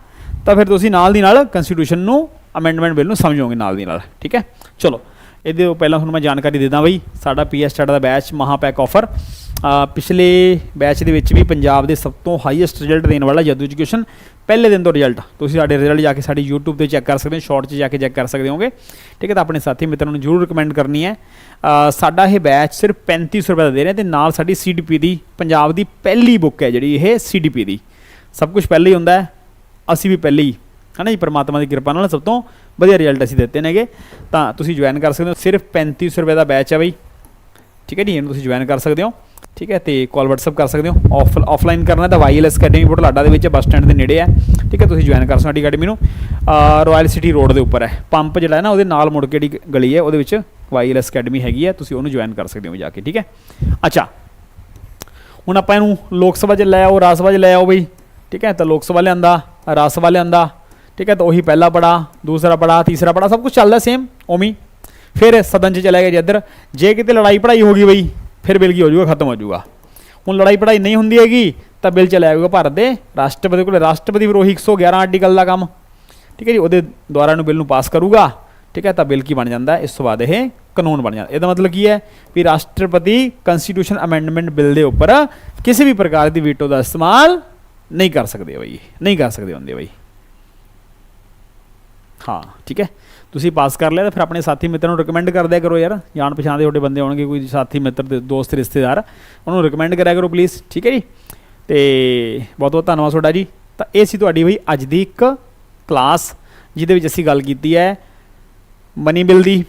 ਤਾਂ ਫਿਰ ਤੁਸੀਂ ਨਾਲ ਦੀ ਨਾਲ ਕਨਸਟੀਟਿਊਸ਼ਨ ਨੂੰ ਅਮੈਂਡਮੈਂਟ ਬਿੱਲ ਨੂੰ ਸਮਝੋਗੇ ਨਾਲ ਦੀ ਨਾਲ। ਠੀਕ ਹੈ? ਚਲੋ ਇਹਦੇ ਤੋਂ ਪਹਿਲਾਂ ਤੁਹਾਨੂੰ ਮੈਂ ਜਾਣਕਾਰੀ ਦੇ ਦਾਂ ਬਈ, ਸਾਡਾ ਪੀਐਸ ਸਟਾਰਟ ਦਾ ਬੈਚ ਮਹਾਪੈਕ ਆਫਰ ਪਿਛਲੇ ਬੈਚ ਦੇ ਵਿੱਚ ਵੀ ਪੰਜਾਬ ਦੇ ਸਭ ਤੋਂ ਹਾਈਐਸਟ ਰਿਜ਼ਲਟ ਦੇਣ ਵਾਲਾ ਜਦੂ ਐਜੂਕੇਸ਼ਨ ਪਹਿਲੇ ਦਿਨ ਤੋਂ ਰਿਜ਼ਲਟ ਤੁਸੀਂ ਸਾਡੇ ਰਿਜ਼ਲਟ ਜਾ ਕੇ ਸਾਡੀ YouTube ਤੇ ਚੈੱਕ ਕਰ ਸਕਦੇ ਹੋ ਸ਼ਾਰਟ 'ਚ ਜਾ ਕੇ ਚੈੱਕ ਕਰ ਸਕਦੇ ਹੋਗੇ। ਠੀਕ ਹੈ ਤਾਂ ਆਪਣੇ ਸਾਥੀ ਮਿੱਤਰਾਂ ਨੂੰ ਜਰੂਰ ਰეკਮੈਂਡ ਕਰਨੀ ਹੈ। ਸਾਡਾ ਇਹ ਬੈਚ ਸਿਰਫ 3500 ਰੁਪਏ ਦਾ ਦੇ ਰਹੇ ਹਾਂ ਤੇ ਨਾਲ ਸਾਡੀ CDP ਦੀ, ਪੰਜਾਬ ਦੀ ਪਹਿਲੀ ਬੁੱਕ ਹੈ ਜਿਹੜੀ ਇਹ CDP ਦੀ। ਸਭ ਕੁਝ ਪਹਿਲੇ ਹੀ ਹੁੰਦਾ ਹੈ, ਅਸੀਂ ਵੀ ਪਹਿਲੇ ਹੀ ਹਨਾ ਜੀ, ਪਰਮਾਤਮਾ ਦੀ ਕਿਰਪਾ ਨਾਲ ਸਭ ਤੋਂ ਵਧੀਆ ਰਿਜ਼ਲਟ ਅਸੀਂ ਦਿੱਤੇ ਨੇਗੇ। ਤਾਂ ਤੁਸੀਂ ਜੁਆਇਨ ਕਰ ਸਕਦੇ ਹੋ। ਸਿਰਫ 3500 ਰੁਪਏ ਦਾ ਬੈਚ ਹੈ ਬਈ। ਠੀਕ ਹੈ ਜੀ, ਇਹਨੂੰ ਤੁਸੀਂ ਜੁਆਇਨ ਕਰ ਸਕਦੇ ਹੋ। ਠੀਕ ਹੈ, ਤੇ ਕਾਲ WhatsApp ਕਰ ਸਕਦੇ ਹੋ। ਆਫ ਆਫਲਾਈਨ ਕਰਨਾ ਤਾਂ ਵਾਈਐਲਐਸ ਅਕੈਡਮੀ ਬੁਢਲਾਡਾ ਦੇ ਵਿੱਚ ਬੱਸ ਸਟੈਂਡ ਦੇ ਨੇੜੇ ਹੈ। ਠੀਕ ਹੈ, ਤੁਸੀਂ ਜੁਆਇਨ ਕਰ ਸਕਦੇ ਹੋ ਸਾਡੀ ਅਕੈਡਮੀ ਨੂੰ। ਰਾਇਲ ਸਿਟੀ ਰੋਡ ਦੇ ਉੱਪਰ ਹੈ। ਪੰਪ ਜਿਹੜਾ ਹੈ ਨਾ, ਉਹਦੇ ਨਾਲ ਮੁੜ ਕੇ ਜਿਹੜੀ ਗਲੀ ਹੈ, ਉਹਦੇ ਵਿੱਚ ਵਾਈਐਲਐਸ ਅਕੈਡਮੀ ਹੈਗੀ ਹੈ। ਤੁਸੀਂ ਉਹਨੂੰ ਜੁਆਇਨ ਕਰ ਸਕਦੇ ਹੋ ਜਾ ਕੇ, ਠੀਕ ਹੈ। ਅੱਛਾ। ਹੁਣ ਆਪਾਂ ਇਹਨੂੰ ਲੋਕ ਸਭਾ 'ਚ ਲੈ ਆਓ, ਰਾਜ ਸਭਾ 'ਚ ਲੈ ਆਓ ਬਈ। ਠੀਕ ਹੈ, ਤਾਂ ਲੋਕ ਸਭਾ ਲਿਆਂਦਾ, ਰਾਜ ਸਭਾ ਲਿਆਂਦਾ। ਠੀਕ ਹੈ ਤਾਂ ਉਹੀ ਪਹਿਲਾ ਪੜਾ ਦੂਸਰਾ ਪੜਾ ਤੀਸਰਾ ਪੜਾ ਸਭ ਕੁਝ ਚੱਲਦਾ ਸੇਮ ਉਮੀ ਫਿਰ ਸਦਨ 'ਚ ਚਲੇ ਗਏ ਜੀ ਇੱਧਰ ਜੇ ਕਿਤੇ ਲੜਾਈ ਪੜਾਈ ਹੋ ਗਈ ਬਈ ਫਿਰ ਬਿੱਲ ਕੀ ਹੋ ਜਾਊਗਾ ਖਤਮ ਹੋ ਜਾਊਗਾ ਹੁਣ ਲੜਾਈ ਪੜਾਈ ਨਹੀਂ ਹੁੰਦੀ ਹੈਗੀ ਤਾਂ ਬਿੱਲ ਚਲੇ ਜਾਊਗਾ ਭਾਰਤ ਦੇ ਰਾਸ਼ਟਰਪਤੀ ਕੋਲ ਰਾਸ਼ਟਰਪਤੀ ਵਿਰੋਹੀ 111 ਆਰਟੀਕਲ ਦਾ ਕੰਮ ਠੀਕ ਹੈ ਜੀ ਉਹਦੇ ਦੁਆਰਾ ਨੂੰ ਬਿੱਲ ਨੂੰ ਪਾਸ ਕਰੂਗਾ ਠੀਕ ਹੈ ਤਾਂ ਬਿੱਲ ਕੀ ਬਣ ਜਾਂਦਾ ਇਸ ਤੋਂ ਬਾਅਦ ਇਹ ਕਾਨੂੰਨ ਬਣ ਜਾਂਦਾ ਇਹਦਾ ਮਤਲਬ ਕੀ ਹੈ ਵੀ ਰਾਸ਼ਟਰਪਤੀ ਕਨਸਟੀਟਿਊਸ਼ਨ ਅਮੈਂਡਮੈਂਟ ਬਿੱਲ ਦੇ ਉੱਪਰ ਕਿਸੇ ਵੀ ਪ੍ਰਕਾਰ ਦੀ ਵੀਟੋ ਦਾ ਇਸਤੇਮਾਲ ਨਹੀਂ ਕਰ ਸਕਦੇ ਬਈ ਨਹੀਂ ਕਰ ਸਕਦੇ ਹੁੰਦੇ ਬਈ ਹਾਂ, ਠੀਕ ਹੈ। ਤੁਸੀਂ ਪਾਸ ਕਰ ਲਿਆ ਤਾਂ ਫਿਰ ਆਪਣੇ ਸਾਥੀ ਮਿੱਤਰ ਨੂੰ ਰეკਮੈਂਡ ਕਰ ਦਿਆ ਕਰੋ ਯਾਰ। ਜਾਣ ਪਛਾਣ ਦੇ ਤੁਹਾਡੇ ਬੰਦੇ ਹੋਣਗੇ, ਕੋਈ ਸਾਥੀ, ਮਿੱਤਰ ਦੇ ਦੋਸਤ, ਰਿਸ਼ਤੇਦਾਰ। ਉਹਨਾਂ ਨੂੰ ਰეკਮੈਂਡ ਕਰਿਆ ਕਰੋ ਪਲੀਜ਼ ਠੀਕ ਹੈ ਜੀ। ਤੇ ਬਹੁਤ ਬਹੁਤ ਧੰਨਵਾਦ ਤੁਹਾਡਾ ਜੀ। ਤਾਂ ਇਹ ਸੀ ਤੁਹਾਡੀ ਬਈ ਅੱਜ ਦੀ ਇੱਕ ਕਲਾਸ ਜਿਹਦੇ ਵਿੱਚ ਅਸੀਂ ਗੱਲ ਕੀਤੀ ਹੈ ਮਨੀ ਬਿਲ ਦੀ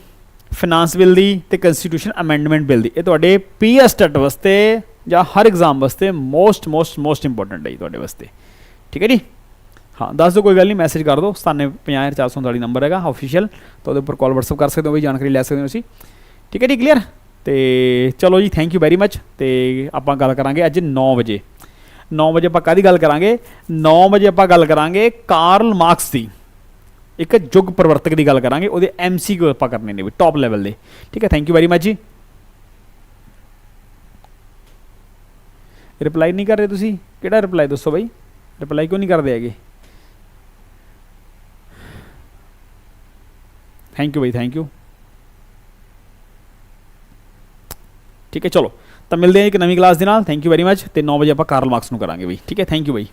ਫਾਈਨਾਂਸ ਬਿਲ ਦੀ ਤੇ ਕਨਸਟੀਟਿਊਸ਼ਨ ਅਮੈਂਡਮੈਂਟ ਬਿਲ ਦੀ। ਇਹ ਤੁਹਾਡੇ ਪੀਐਸ ਟਟ ਵਾਸਤੇ ਜਾਂ ਹਰ ਐਗਜ਼ਾਮ ਵਾਸਤੇ ਮੋਸਟ ਮੋਸਟ ਮੋਸਟ ਇੰਪੋਰਟੈਂਟ ਹੈ ਜੀ ਤੁਹਾਡੇ ਵਾਸਤੇ। ਠੀਕ ਹੈ ਜੀ। ਹਾਂ, ਦੱਸ ਦਿਓ, ਕੋਈ ਗੱਲ ਨਹੀਂ ਮੈਸੇਜ ਕਰ ਦਿਓ। 9750 ਨੰਬਰ ਹੈਗਾ ਆਫੀਸ਼ੀਅਲ ਤਾਂ ਉਹਦੇ ਉੱਪਰ ਕਾਲ WhatsApp ਕਰ ਸਕਦੇ ਹੋ ਬਈ, ਜਾਣਕਾਰੀ ਲੈ ਸਕਦੇ ਹੋ ਤੁਸੀਂ ਠੀਕ ਹੈ ਜੀ ਕਲੀਅਰ ਤੇ ਚਲੋ ਜੀ ਥੈਂਕ ਯੂ ਵੈਰੀ ਮੱਚ ਤੇ ਆਪਾਂ ਗੱਲ ਕਰਾਂਗੇ ਅੱਜ 9 ਵਜੇ। 9 ਵਜੇ ਆਪਾਂ ਕਾਦੀ ਗੱਲ ਕਰਾਂਗੇ? 9 ਵਜੇ ਆਪਾਂ ਗੱਲ ਕਰਾਂਗੇ ਕਾਰਲ ਮਾਰਕਸ ਦੀ। ਇੱਕ ਯੁੱਗ ਪਰਿਵਰਤਕ ਦੀ ਗੱਲ ਕਰਾਂਗੇ, ਉਹਦੇ ਐਮਸੀਕਿਊ ਆਪਾਂ ਕਰਨੇ ਨੇ ਵੀ ਟੌਪ ਲੈਵਲ ਦੇ। ਠੀਕ ਹੈ ਥੈਂਕ ਯੂ ਵੈਰੀ ਮੱਚ ਜੀ। ਰਿਪਲਾਈ ਨਹੀਂ ਕਰ ਰਹੇ ਤੁਸੀਂ? ਕਿਹੜਾ ਰਿਪਲਾਈ ਦੱਸੋ ਬਾਈ? ਰਿਪਲਾਈ ਕਿਉਂ ਨਹੀਂ ਕਰਦੇ ਹੈਗੇ? ਥੈਂਕ ਯੂ ਬਾਈ ਥੈਂਕ ਯੂ ਠੀਕ ਹੈ, ਚਲੋ। ਤਾਂ ਮਿਲਦੇ ਹਾਂ ਇੱਕ ਨਵੀਂ ਕਲਾਸ ਦੇ ਨਾਲ। ਥੈਂਕ ਯੂ ਵੈਰੀ ਮੱਚ ਤੇ 9 ਵਜੇ ਆਪਾਂ ਕਾਰਲ ਮਾਰਕਸ ਨੂੰ ਕਰਾਂਗੇ ਬਈ। ਠੀਕ ਹੈ ਥੈਂਕ ਯੂ ਬਾਈ